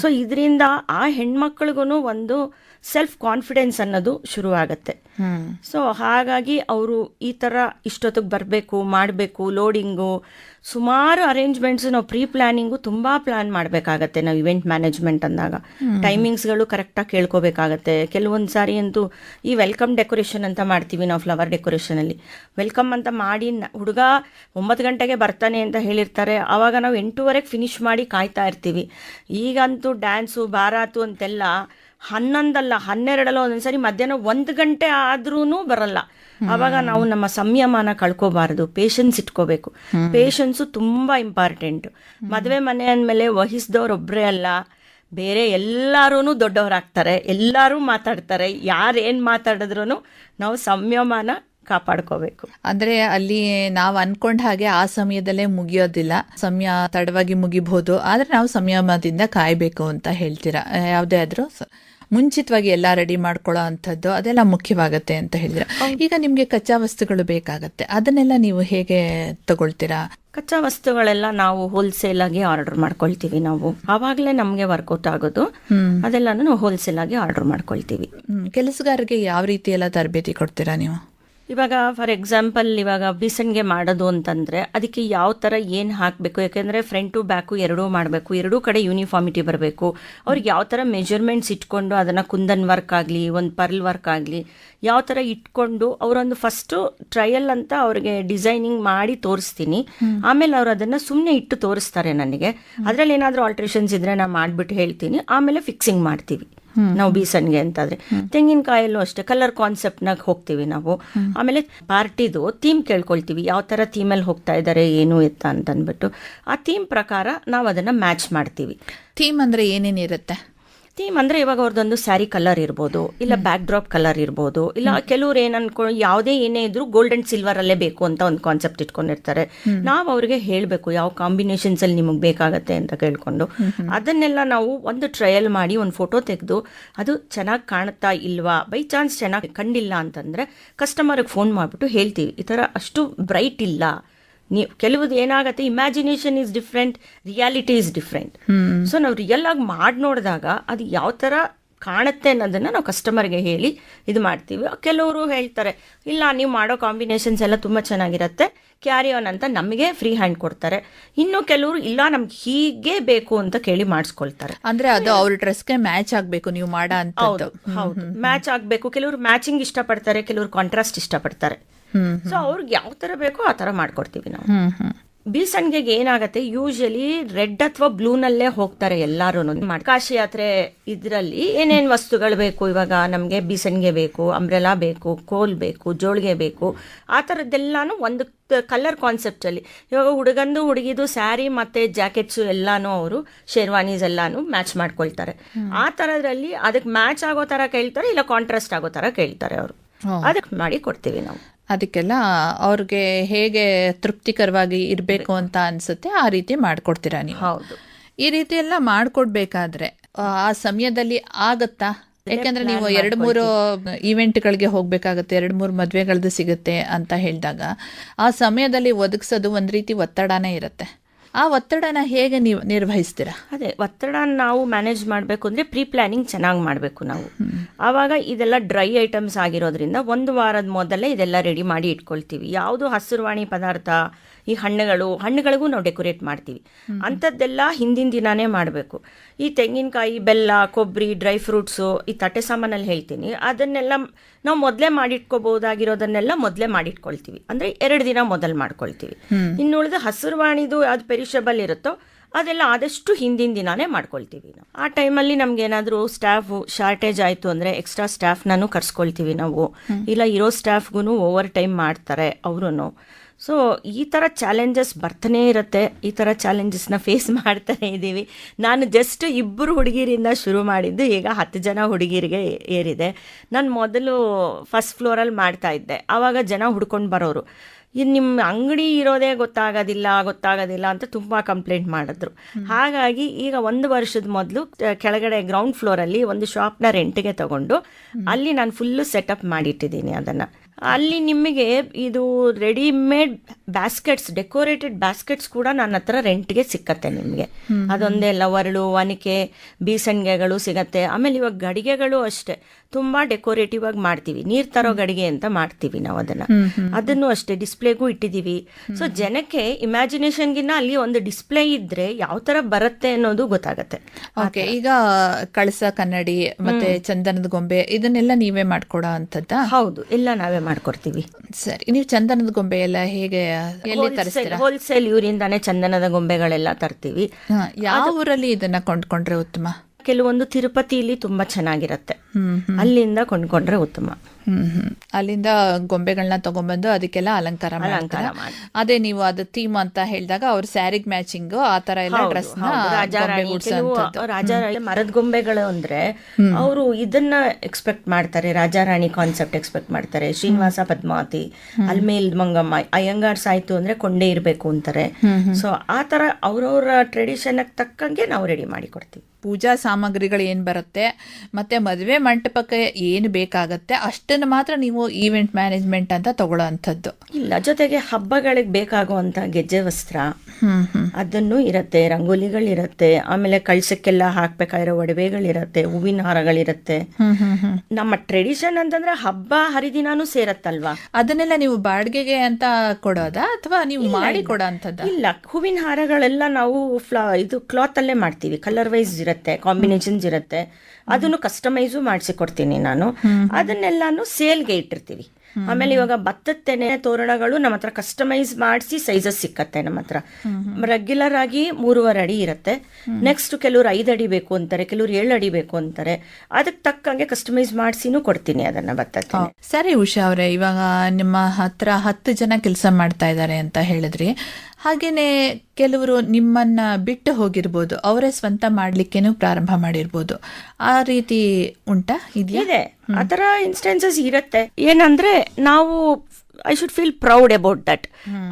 ಸೊ ಇದರಿಂದ ಆ ಹೆಣ್ಮಕ್ಳಿಗೂ ಒಂದು ಸೆಲ್ಫ್ ಕಾನ್ಫಿಡೆನ್ಸ್ ಅನ್ನೋದು ಶುರುವಾಗತ್ತೆ. ಸೊ ಹಾಗಾಗಿ ಅವರು ಈ ಥರ ಇಷ್ಟೊತ್ತಿಗೆ ಬರಬೇಕು ಮಾಡಬೇಕು ಲೋಡಿಂಗು ಸುಮಾರು ಅರೇಂಜ್ಮೆಂಟ್ಸ್ ನಾವು ಪ್ರೀ ಪ್ಲಾನಿಂಗು ತುಂಬ ಪ್ಲಾನ್ ಮಾಡಬೇಕಾಗತ್ತೆ ನಾವು ಇವೆಂಟ್ ಮ್ಯಾನೇಜ್ಮೆಂಟ್ ಅಂದಾಗ. ಟೈಮಿಂಗ್ಸ್ಗಳು ಕರೆಕ್ಟಾಗಿ ಕೇಳ್ಕೋಬೇಕಾಗತ್ತೆ. ಕೆಲವೊಂದು ಸಾರಿ ಅಂತೂ ಈ ವೆಲ್ಕಮ್ ಡೆಕೋರೇಷನ್ ಅಂತ ಮಾಡ್ತೀವಿ ನಾವು ಫ್ಲವರ್ ಡೆಕೋರೇಷನಲ್ಲಿ ವೆಲ್ಕಮ್ ಅಂತ ಮಾಡಿ ಹುಡುಗ ಒಂಬತ್ತು ಗಂಟೆಗೆ ಬರ್ತಾನೆ ಅಂತ ಹೇಳಿರ್ತಾರೆ. ಆವಾಗ ನಾವು ಎಂಟೂವರೆಗೆ ಫಿನಿಶ್ ಮಾಡಿ ಕಾಯ್ತಾ ಇರ್ತೀವಿ. ಈಗಂತೂ ಡ್ಯಾನ್ಸು ಬಾರಾತು ಅಂತೆಲ್ಲ ಹನ್ನೊಂದಲ್ಲ, ಹನ್ನೆರಡಲ್ಲ ಒಂದೊಂದ್ಸರಿ ಮಧ್ಯಾಹ್ನ ಒಂದು ಗಂಟೆ ಆದ್ರೂ ಬರಲ್ಲ. ಅವಾಗ ನಾವು ನಮ್ಮ ಸಂಯಮನ ಕಳ್ಕೋಬಾರದು ಪೇಷನ್ಸ್ ಇಟ್ಕೋಬೇಕು. ಪೇಷನ್ಸು ತುಂಬಾ ಇಂಪಾರ್ಟೆಂಟ್ ಮದುವೆ ಮನೆ ಅಂದಮೇಲೆ ವಹಿಸಿದವ್ರು ಒಬ್ಬರೇ ಅಲ್ಲ, ಬೇರೆ ಎಲ್ಲರೂ ದೊಡ್ಡವರಾಗ್ತಾರೆ, ಎಲ್ಲರೂ ಮಾತಾಡ್ತಾರೆ ಯಾರು ಏನು ಮಾತಾಡಿದ್ರು ನಾವು ಸಂಯಮನ ಕಾಪಾಡ್ಕೋಬೇಕು. ಅಂದ್ರೆ ಅಲ್ಲಿ ನಾವು ಅನ್ಕೊಂಡ ಹಾಗೆ ಆ ಸಮಯದಲ್ಲೇ ಮುಗಿಯೋದಿಲ್ಲ. ಸಮಯ ತಡವಾಗಿ ಮುಗಿಬಹುದು ಆದ್ರೆ ನಾವು ಸಂಯಮದಿಂದ ಕಾಯ್ಬೇಕು ಅಂತ ಹೇಳ್ತೀರಾ? ಯಾವುದೇ ಆದ್ರೂ ಮುಂಚಿತವಾಗಿ ಎಲ್ಲ ರೆಡಿ ಮಾಡ್ಕೊಳ್ಳೋ ಅಂಥದ್ದು ಅದೆಲ್ಲ ಮುಖ್ಯವಾಗುತ್ತೆ ಅಂತ ಹೇಳಿದ್ರೆ. ಈಗ ನಿಮಗೆ ಕಚ್ಚಾ ವಸ್ತುಗಳು ಬೇಕಾಗತ್ತೆ. ಅದನ್ನೆಲ್ಲ ನೀವು ಹೇಗೆ ತಗೊಳ್ತೀರಾ? ಕಚ್ಚಾ ವಸ್ತುಗಳೆಲ್ಲ ನಾವು ಹೋಲ್ಸೇಲ್ ಆಗಿ ಆರ್ಡರ್ ಮಾಡ್ಕೊಳ್ತೀವಿ ನಾವು. ಆವಾಗಲೇ ನಮಗೆ ವರ್ಕೌಟ್ ಆಗೋದು. ಅದೆಲ್ಲ ನಾವು ಹೋಲ್ಸೇಲ್ ಆಗಿ ಆರ್ಡರ್ ಮಾಡ್ಕೊಳ್ತೀವಿ. ಕೆಲಸಗಾರರಿಗೆ ಯಾವ ರೀತಿ ಎಲ್ಲ ತರಬೇತಿ ಕೊಡ್ತೀರಾ ನೀವು? ಇವಾಗ ಫಾರ್ ಎಕ್ಸಾಂಪಲ್ ಇವಾಗ ಬಿಸನ್ಗೆ ಮಾಡೋದು ಅಂತಂದರೆ ಅದಕ್ಕೆ ಯಾವ ಥರ ಏನು ಹಾಕಬೇಕು? ಯಾಕೆಂದರೆ ಫ್ರಂಟು ಬ್ಯಾಕು ಎರಡೂ ಮಾಡಬೇಕು. ಎರಡೂ ಕಡೆ ಯೂನಿಫಾರ್ಮಿಟಿ ಬರಬೇಕು. ಅವ್ರಿಗೆ ಯಾವ ಥರ ಮೆಜರ್ಮೆಂಟ್ಸ್ ಇಟ್ಕೊಂಡು ಅದನ್ನು ಕುಂದನ್ ವರ್ಕ್ ಆಗಲಿ ಒಂದು ಪರ್ಲ್ ವರ್ಕ್ ಆಗಲಿ ಯಾವ ಥರ ಇಟ್ಕೊಂಡು ಅವರೊಂದು ಫಸ್ಟು ಟ್ರಯಲ್ ಅಂತ ಅವ್ರಿಗೆ ಡಿಸೈನಿಂಗ್ ಮಾಡಿ ತೋರಿಸ್ತೀನಿ. ಆಮೇಲೆ ಅವ್ರು ಅದನ್ನು ಸುಮ್ಮನೆ ಇಟ್ಟು ತೋರಿಸ್ತಾರೆ ನನಗೆ. ಅದರಲ್ಲಿ ಏನಾದರೂ ಆಲ್ಟ್ರೇಷನ್ಸ್ ಇದ್ದರೆ ನಾನು ಮಾಡಿಬಿಟ್ಟು ಹೇಳ್ತೀನಿ. ಆಮೇಲೆ ಫಿಕ್ಸಿಂಗ್ ಮಾಡ್ತೀವಿ. ನಾವು ಬೀಸನ್ಗೆ ಅಂತಾದ್ರೆ. ತೆಂಗಿನಕಾಯಲ್ಲೂ ಅಷ್ಟೇ ಕಲರ್ ಕಾನ್ಸೆಪ್ಟ್ನಾಗ ಹೋಗ್ತೀವಿ ನಾವು. ಆಮೇಲೆ ಪಾರ್ಟಿದು ಥೀಮ್ ಕೇಳ್ಕೊಳ್ತೀವಿ, ಯಾವ ಥರ ಥೀಮಲ್ಲಿ ಹೋಗ್ತಾ ಇದ್ದಾರೆ ಏನು ಎತ್ತ ಅಂತ ಅಂದ್ಬಿಟ್ಟು ಆ ಥೀಮ್ ಪ್ರಕಾರ ನಾವು ಅದನ್ನು ಮ್ಯಾಚ್ ಮಾಡ್ತೀವಿ. ಥೀಮ್ ಅಂದ್ರೆ ಏನೇನಿರುತ್ತೆ ಥೀಮ್ ಅಂದರೆ ಇವಾಗ ಅವ್ರದ್ದೊಂದು ಸ್ಯಾರಿ ಕಲರ್ ಇರ್ಬೋದು ಇಲ್ಲ ಬ್ಯಾಕ್ ಡ್ರಾಪ್ ಕಲರ್ ಇರ್ಬೋದು ಇಲ್ಲ ಕೆಲವ್ರು ಏನು ಅನ್ಕೊಂಡು ಯಾವುದೇ ಏನೇ ಇದ್ರು ಗೋಲ್ಡ್ ಅಂಡ್ ಸಿಲ್ವರ್ ಅಲ್ಲೇ ಬೇಕು ಅಂತ ಒಂದು ಕಾನ್ಸೆಪ್ಟ್ ಇಟ್ಕೊಂಡಿರ್ತಾರೆ. ನಾವು ಅವ್ರಿಗೆ ಹೇಳಬೇಕು ಯಾವ ಕಾಂಬಿನೇಷನ್ಸ್ ಅಲ್ಲಿ ನಿಮಗೆ ಬೇಕಾಗತ್ತೆ ಅಂತ ಕೇಳ್ಕೊಂಡು. ಅದನ್ನೆಲ್ಲ ನಾವು ಒಂದು ಟ್ರಯಲ್ ಮಾಡಿ ಒಂದು ಫೋಟೋ ತೆಗೆದು ಅದು ಚೆನ್ನಾಗಿ ಕಾಣುತ್ತಾ ಇಲ್ವಾ ಬೈ ಚಾನ್ಸ್ ಚೆನ್ನಾಗಿ ಕಂಡಿಲ್ಲ ಅಂತಂದ್ರೆ ಕಸ್ಟಮರ್ಗೆ ಫೋನ್ ಮಾಡಿಬಿಟ್ಟು ಹೇಳ್ತೀವಿ. ಈ ಥರ ಅಷ್ಟು ಬ್ರೈಟ್ ಇಲ್ಲ. ನೀವು ಕೆಲವುದು ಏನಾಗತ್ತೆ imagination is different reality is different so ನಾವು ರಿಯಲ್ ಆಗಿ ಮಾಡಿ ನೋಡಿದಾಗ ಅದು ಯಾವ ಥರ ಕಾಣುತ್ತೆ ಅನ್ನೋದನ್ನು ನಾವು ಕಸ್ಟಮರ್ಗೆ ಹೇಳಿ ಇದು ಮಾಡ್ತೀವಿ. ಕೆಲವರು ಹೇಳ್ತಾರೆ ಇಲ್ಲ ನೀವು ಮಾಡೋ ಕಾಂಬಿನೇಷನ್ಸ್ ಎಲ್ಲ ತುಂಬ ಚೆನ್ನಾಗಿರುತ್ತೆ. ಕ್ಯಾರಿ ಆನ್ ಅಂತ ನಮಗೆ ಫ್ರೀ ಹ್ಯಾಂಡ್ ಕೊಡ್ತಾರೆ. ಇನ್ನು ಕೆಲವರು ಇಲ್ಲ ನಮ್ಗೆ ಹೀಗೆ ಬೇಕು ಅಂತ ಕೇಳಿ ಮಾಡಿಸ್ಕೊಳ್ತಾರೆ. ಅಂದ್ರೆ ಅದು ಅವ್ರ ಡ್ರೆಸ್ಗೆ ಮ್ಯಾಚ್ ಆಗ್ಬೇಕು ನೀವು ಮಾಡೋ ಅಂತ ಹೌದು ಮ್ಯಾಚ್ ಆಗಬೇಕು. ಕೆಲವರು ಮ್ಯಾಚಿಂಗ್ ಇಷ್ಟಪಡ್ತಾರೆ ಕೆಲವರು ಕಾಂಟ್ರಾಸ್ಟ್ ಇಷ್ಟಪಡ್ತಾರೆ. ಸೊ ಅವ್ರಿಗೆ ಯಾವ ತರ ಬೇಕೋ ಆ ತರ ಮಾಡ್ಕೊಡ್ತೀವಿ ನಾವು. ಹ್ಮ್ ಏನಾಗುತ್ತೆ ಯೂಶಲಿ ರೆಡ್ ಅಥವಾ ಬ್ಲೂನಲ್ಲೇ ಹೋಗ್ತಾರೆ ಎಲ್ಲಾರು ಕಾಶಿ ಯಾತ್ರೆ ಇದರಲ್ಲಿ ಏನೇನು ವಸ್ತುಗಳು ಬೇಕು ಇವಾಗ? ನಮಗೆ ಬೀಸನ್ಗೆ ಬೇಕು ಅಂಬ್ರೆಲಾ ಬೇಕು ಕೋಲ್ ಬೇಕು ಜೋಳಿಗೆ ಬೇಕು. ಆ ಥರದ್ದೆಲ್ಲಾನು ಒಂದು ಕಲರ್ ಕಾನ್ಸೆಪ್ಟಲ್ಲಿ ಇವಾಗ ಹುಡುಗಂದು ಹುಡುಗಿದು ಸ್ಯಾರಿ ಮತ್ತೆ ಜಾಕೆಟ್ಸು ಎಲ್ಲಾನು ಅವರು ಶೇರ್ವಾನೀಸ್ ಎಲ್ಲಾನು ಮ್ಯಾಚ್ ಮಾಡ್ಕೊಳ್ತಾರೆ. ಆ ಥರದ್ರಲ್ಲಿ ಅದಕ್ಕೆ ಮ್ಯಾಚ್ ಆಗೋ ಥರ ಕೇಳ್ತಾರೆ ಇಲ್ಲ ಕಾಂಟ್ರಾಸ್ಟ್ ಆಗೋ ಥರ ಕೇಳ್ತಾರೆ ಅವರು. ಅದಕ್ಕೆ ಮಾಡಿ ಕೊಡ್ತೀವಿ ನಾವು. ಅದಕ್ಕೆಲ್ಲ ಅವ್ರಿಗೆ ಹೇಗೆ ತೃಪ್ತಿಕರವಾಗಿ ಇರಬೇಕು ಅಂತ ಅನ್ಸುತ್ತೆ ಆ ರೀತಿ ಮಾಡ್ಕೊಡ್ತೀರಾ ನೀವು. ಹೌದು. ಈ ರೀತಿ ಎಲ್ಲ ಮಾಡ್ಕೊಡ್ಬೇಕಾದ್ರೆ ಆ ಸಮಯದಲ್ಲಿ ಆಗತ್ತಾ? ಯಾಕಂದ್ರೆ ನೀವು ಎರಡು ಮೂರು ಇವೆಂಟ್ಗಳಿಗೆ ಹೋಗ್ಬೇಕಾಗತ್ತೆ ಎರಡು ಮೂರು ಮದ್ವೆಗಳದ್ದು ಸಿಗುತ್ತೆ ಅಂತ ಹೇಳಿದಾಗ ಆ ಸಮಯದಲ್ಲಿ ಒದಗಿಸೋದು ಒಂದ್ ರೀತಿ ಒತ್ತಡನೇ ಇರುತ್ತೆ. ಆ ಒತ್ತಡನ ಹೇಗೆ ನೀವು ನಿರ್ವಹಿಸ್ತೀರಾ? ಅದೇ ಒತ್ತಡ ನಾವು ಮ್ಯಾನೇಜ್ ಮಾಡಬೇಕು ಅಂದರೆ ಪ್ರೀ ಪ್ಲಾನಿಂಗ್ ಚೆನ್ನಾಗಿ ಮಾಡಬೇಕು ನಾವು. ಆವಾಗ ಇದೆಲ್ಲ ಡ್ರೈ ಐಟಮ್ಸ್ ಆಗಿರೋದ್ರಿಂದ ಒಂದು ವಾರದ ಮೊದಲೇ ಇದೆಲ್ಲ ರೆಡಿ ಮಾಡಿ ಇಟ್ಕೊಳ್ತೀವಿ. ಯಾವುದು ಹಸಿರುವಾಣಿ ಪದಾರ್ಥ ಈ ಹಣ್ಣುಗಳು ಹಣ್ಣುಗಳಿಗೂ ನಾವು ಡೆಕೋರೇಟ್ ಮಾಡ್ತೀವಿ. ಅಂಥದ್ದೆಲ್ಲ ಹಿಂದಿನ ದಿನಾನೇ ಮಾಡಬೇಕು. ಈ ತೆಂಗಿನಕಾಯಿ ಬೆಲ್ಲ ಕೊಬ್ಬರಿ ಡ್ರೈ ಫ್ರೂಟ್ಸು ಈ ತಟ್ಟೆ ಸಾಮಾನಲ್ಲಿ ಹೇಳ್ತೀನಿ. ಅದನ್ನೆಲ್ಲ ನಾವು ಮೊದಲೇ ಮಾಡಿಟ್ಕೋಬಹುದಾಗಿರೋದನ್ನೆಲ್ಲ ಮೊದಲೇ ಮಾಡಿಟ್ಕೊಳ್ತೀವಿ. ಅಂದರೆ ಎರಡು ದಿನ ಮೊದಲು ಮಾಡ್ಕೊಳ್ತೀವಿ. ಇನ್ನು ಉಳಿದ ಹಸಿರುವಾಣಿದು ಯಾವ್ದು ಪೆರಿಷಬಲ್ ಇರುತ್ತೋ ಅದೆಲ್ಲ ಆದಷ್ಟು ಹಿಂದಿನ ದಿನಾನೇ ಮಾಡ್ಕೊಳ್ತೀವಿ ನಾವು. ಆ ಟೈಮಲ್ಲಿ ನಮ್ಗೆ ಏನಾದರೂ ಸ್ಟಾಫ್ ಶಾರ್ಟೇಜ್ ಆಯಿತು ಅಂದರೆ ಎಕ್ಸ್ಟ್ರಾ ಸ್ಟಾಫ್ನೂ ಕರ್ಸ್ಕೊಳ್ತೀವಿ ನಾವು. ಇಲ್ಲ ಇರೋ ಸ್ಟಾಫ್ಗೂ ಓವರ್ ಟೈಮ್ ಮಾಡ್ತಾರೆ ಅವರು ಸೊ ಈ ಥರ ಚಾಲೆಂಜಸ್ ಬರ್ತಾನೆ ಇರುತ್ತೆ. ಈ ಥರ ಚಾಲೆಂಜಸ್ನ ಫೇಸ್ ಮಾಡ್ತಾನೆ ಇದ್ದೀವಿ. ನಾನು ಜಸ್ಟ್ ಇಬ್ಬರು ಹುಡುಗಿರಿಂದ ಶುರು ಮಾಡಿದ್ದು ಈಗ ಹತ್ತು ಜನ ಹುಡುಗಿರಿಗೆ ಏರಿದೆ. ನಾನು ಮೊದಲು ಫಸ್ಟ್ ಫ್ಲೋರಲ್ಲಿ ಮಾಡ್ತಾ ಇದ್ದೆ. ಆವಾಗ ಜನ ಹುಡ್ಕೊಂಡು ಬರೋರು. ಇದು ನಿಮ್ಮ ಅಂಗಡಿ ಇರೋದೇ ಗೊತ್ತಾಗೋದಿಲ್ಲ ಗೊತ್ತಾಗೋದಿಲ್ಲ ಅಂತ ತುಂಬ ಕಂಪ್ಲೇಂಟ್ ಮಾಡಿದ್ರು. ಹಾಗಾಗಿ ಈಗ ಒಂದು ವರ್ಷದ ಮೊದಲು ಕೆಳಗಡೆ ಗ್ರೌಂಡ್ ಫ್ಲೋರಲ್ಲಿ ಒಂದು ಶಾಪ್ನ ರೆಂಟ್ಗೆ ತಗೊಂಡು ಅಲ್ಲಿ ನಾನು ಫುಲ್ಲು ಸೆಟಪ್ ಮಾಡಿಟ್ಟಿದ್ದೀನಿ ಅದನ್ನು. ಅಲ್ಲಿ ನಿಮಗೆ ಇದು ರೆಡಿಮೇಡ್ ಬ್ಯಾಸ್ಕೆಟ್ಸ್ ಡೆಕೋರೇಟೆಡ್ ಬ್ಯಾಸ್ಕೆಟ್ಸ್ ಕೂಡ ನನ್ನ ಹತ್ರ ರೆಂಟ್ಗೆ ಸಿಕ್ಕತ್ತೆ ನಿಮಗೆ. ಅದೊಂದೇ ಲವರ್ಳು ಒನಕೆ ಬೀಸಣಿಗೆಗಳು ಸಿಗತ್ತೆ. ಆಮೇಲೆ ಇವಾಗ ಗಡಿಗೆಗಳು ಅಷ್ಟೇ. ತುಂಬಾ ಡೆಕೋರೇಟಿವ್ ಆಗಿ ಮಾಡ್ತೀವಿ. ನೀರ್ ತರೋ ಗಡಿಗೆ ಅಂತ ಮಾಡ್ತೀವಿ ನಾವು ಅದನ್ನ. ಅದನ್ನು ಅಷ್ಟೇ ಡಿಸ್ಪ್ಲೇಗೂ ಇಟ್ಟಿದ್ದೀವಿ. ಸೊ ಜನಕ್ಕೆ ಇಮ್ಯಾಜಿನೇಷನ್ಗಿನ್ನ ಅಲ್ಲಿ ಒಂದು ಡಿಸ್ಪ್ಲೇ ಇದ್ರೆ ಯಾವ ತರ ಬರುತ್ತೆ ಅನ್ನೋದು ಗೊತ್ತಾಗತ್ತೆ. ಓಕೆ ಈಗ ಕಳಸ ಕನ್ನಡಿ ಮತ್ತೆ ಚಂದನದ ಗೊಂಬೆ ಇದನ್ನೆಲ್ಲ ನೀವೇ ಮಾಡ್ಕೊಡೋ ಅಂತದ್ದ ಹೌದು ಎಲ್ಲ ನಾವೇ ಮಾಡ್ಕೊಡ್ತೀವಿ. ಸರಿ ನೀವು ಚಂದನದ ಗೊಂಬೆ ಎಲ್ಲ ಹೇಗೆ ಎಲ್ಲಿ ತರಿಸ್ತೀರಾ? ಹೋಲ್ಸೇಲ್ ಇವರಿಂದಾನೇ ಚಂದನದ ಗೊಂಬೆಗಳೆಲ್ಲ ತರ್ತೀವಿ. ಯಾವ ಊರಲ್ಲಿ ಇದನ್ನ ಕೊಂಡ್ಕೊಂಡ್ರೆ ಉತ್ತಮ? ಕೆಲವೊಂದು ತಿರುಪತಿಲಿ ತುಂಬಾ ಚೆನ್ನಾಗಿರುತ್ತೆ. ಅಲ್ಲಿಂದ ಕೊಂಡ್ಕೊಂಡ್ರೆ ಉತ್ತಮ. ಹ್ಮ್ ಹ್ಮ್. ಅಲ್ಲಿಂದ ಗೊಂಬೆಗಳನ್ನ ತಗೊಂಡ್ಬಂದು ಅದಕ್ಕೆಲ್ಲ ಅಲಂಕಾರ ಮಾಡ್ತಾರೆ? ಅದೇ ನೀವು ಅದು ಥೀಮ್ ಅಂತ ಹೇಳಿದಾಗ ಅವ್ರ ಸ್ಯಾರಿಗ್ ಮ್ಯಾಚಿಂಗ್ ಆ ತರ ಎಲ್ಲ ಡ್ರೆಸ್ ರಾಜಾರಾಣಿ ಮರದ ಗೊಂಬೆಗಳು ಅಂದ್ರೆ ಅವರು ಇದನ್ನ ಎಕ್ಸ್ಪೆಕ್ಟ್ ಮಾಡ್ತಾರೆ. ರಾಜಾರಾಣಿ ಕಾನ್ಸೆಪ್ಟ್ ಎಕ್ಸ್ಪೆಕ್ಟ್ ಮಾಡ್ತಾರೆ. ಶ್ರೀನಿವಾಸ ಪದ್ಮಾವತಿ ಅಲ್ಮೇಲ್ ಮಂಗಮ್ಮ ಅಯ್ಯಂಗಾರ್ಸ್ ಆಯ್ತು ಅಂದ್ರೆ ಕೊಂಡೇ ಇರಬೇಕು ಅಂತಾರೆ. ಸೊ ಆ ತರ ಅವ್ರವ್ರ ಟ್ರೆಡಿಷನ್ ತಕ್ಕಂಗೆ ನಾವು ರೆಡಿ ಮಾಡಿ ಕೊಡ್ತೀವಿ. ಪೂಜಾ ಸಾಮಗ್ರಿಗಳು ಏನ್ ಬರುತ್ತೆ? ಮತ್ತೆ ಮದುವೆ ಮಂಟಪಕ್ಕೆ ಏನು ಬೇಕಾಗತ್ತೆ? ಅಷ್ಟು ಇಷ್ಟನ್ನು ಮಾತ್ರ ನೀವು ಈವೆಂಟ್ ಮ್ಯಾನೇಜ್ಮೆಂಟ್ ಅಂತ ತಗೊಳ್ಳೋ ಅಂಥದ್ದು ಇಲ್ಲ ಜೊತೆಗೆ ಹಬ್ಬಗಳಿಗೆ ಬೇಕಾಗುವಂತ ಗೆಜ್ಜೆ ವಸ್ತ್ರ. ಅದನ್ನು ಇರುತ್ತೆ ರಂಗೋಲಿಗಳಿರುತ್ತೆ ಆಮೇಲೆ ಕಳ್ಸಕ್ಕೆಲ್ಲ ಹಾಕ್ಬೇಕಾಗಿರೋ ಒಡವೆಗಳಿರುತ್ತೆ ಹೂವಿನ ಹಾರಗಳಿರುತ್ತೆ. ನಮ್ಮ ಟ್ರೆಡಿಷನ್ ಅಂತಂದ್ರೆ ಹಬ್ಬ ಹರಿದಿನಾನು ಸೇರತ್ತಲ್ವಾ? ಅದನ್ನೆಲ್ಲ ನೀವು ಬಾಡಿಗೆಗೆ ಅಂತ ಕೊಡೋದಾ? ಅಥವಾ ನೀವು ಮಾಡಿ ಕೊಡೋ ಅಂಥದ್ದ ಇಲ್ಲ ಹೂವಿನ ಹಾರಗಳೆಲ್ಲ ನಾವು ಫ್ಲಾ ಇದು ಕ್ಲಾತ್ ಅಲ್ಲೇ ಮಾಡ್ತೀವಿ. ಕಲರ್ ವೈಸ್ ಇರುತ್ತೆ ಕಾಂಬಿನೇಷನ್ಸ್ ಇರುತ್ತೆ. ಅದನ್ನು ಕಸ್ಟಮೈಸು ಮಾಡಿಸಿ ಕೊಡ್ತೀನಿ ನಾನು ಅದನ್ನೆಲ್ಲಾನು ಸೇಲ್ಗೆ ಇಟ್ಟಿರ್ತೀವಿ. ಆಮೇಲೆ ಇವಾಗ ಭತ್ತದ ತೆನೆ ತೋರಣಗಳು ನಮ್ಮ ಹತ್ರ ಕಸ್ಟಮೈಸ್ ಮಾಡಿಸಿ ಸೈಜಸ್ ಸಿಕ್ಕತ್ತೆ ನಮ್ಮ ಹತ್ರ. ರೆಗ್ಯುಲರ್ ಆಗಿ ಮೂರುವರೆ ಅಡಿ ಇರುತ್ತೆ. ನೆಕ್ಸ್ಟ್ ಕೆಲವ್ರು ಐದು ಅಡಿ ಬೇಕು ಅಂತಾರೆ ಕೆಲವ್ರು ಏಳು ಅಡಿ ಬೇಕು ಅಂತಾರೆ. ಅದಕ್ಕೆ ತಕ್ಕಂಗೆ ಕಸ್ಟಮೈಸ್ ಮಾಡಿಸಿನು ಕೊಡ್ತೀನಿ ಅದನ್ನ ಭತ್ತದ ಸರಿ ಉಷಾ ಅವರೇ ಇವಾಗ ನಿಮ್ಮ ಹತ್ರ ಹತ್ತು ಜನ ಕೆಲಸ ಮಾಡ್ತಾ ಇದ್ದಾರೆ ಅಂತ ಹೇಳಿದ್ರಿ. ಹಾಗೇನೆ ಕೆಲವರು ನಿಮ್ಮನ್ನ ಬಿಟ್ಟು ಹೋಗಿರ್ಬೋದು ಅವರೇ ಸ್ವಂತ ಮಾಡ್ಲಿಕ್ಕೇನು ಪ್ರಾರಂಭ ಮಾಡಿರ್ಬೋದು. ಆ ರೀತಿ ಉಂಟಾ? ಇದೆಯಾ? ಇದೆ. ಆ ಥರ ಇನ್ಸ್ಟೆನ್ಸಸ್ ಇರುತ್ತೆ. ಏನಂದ್ರೆ ನಾವು I should feel proud about that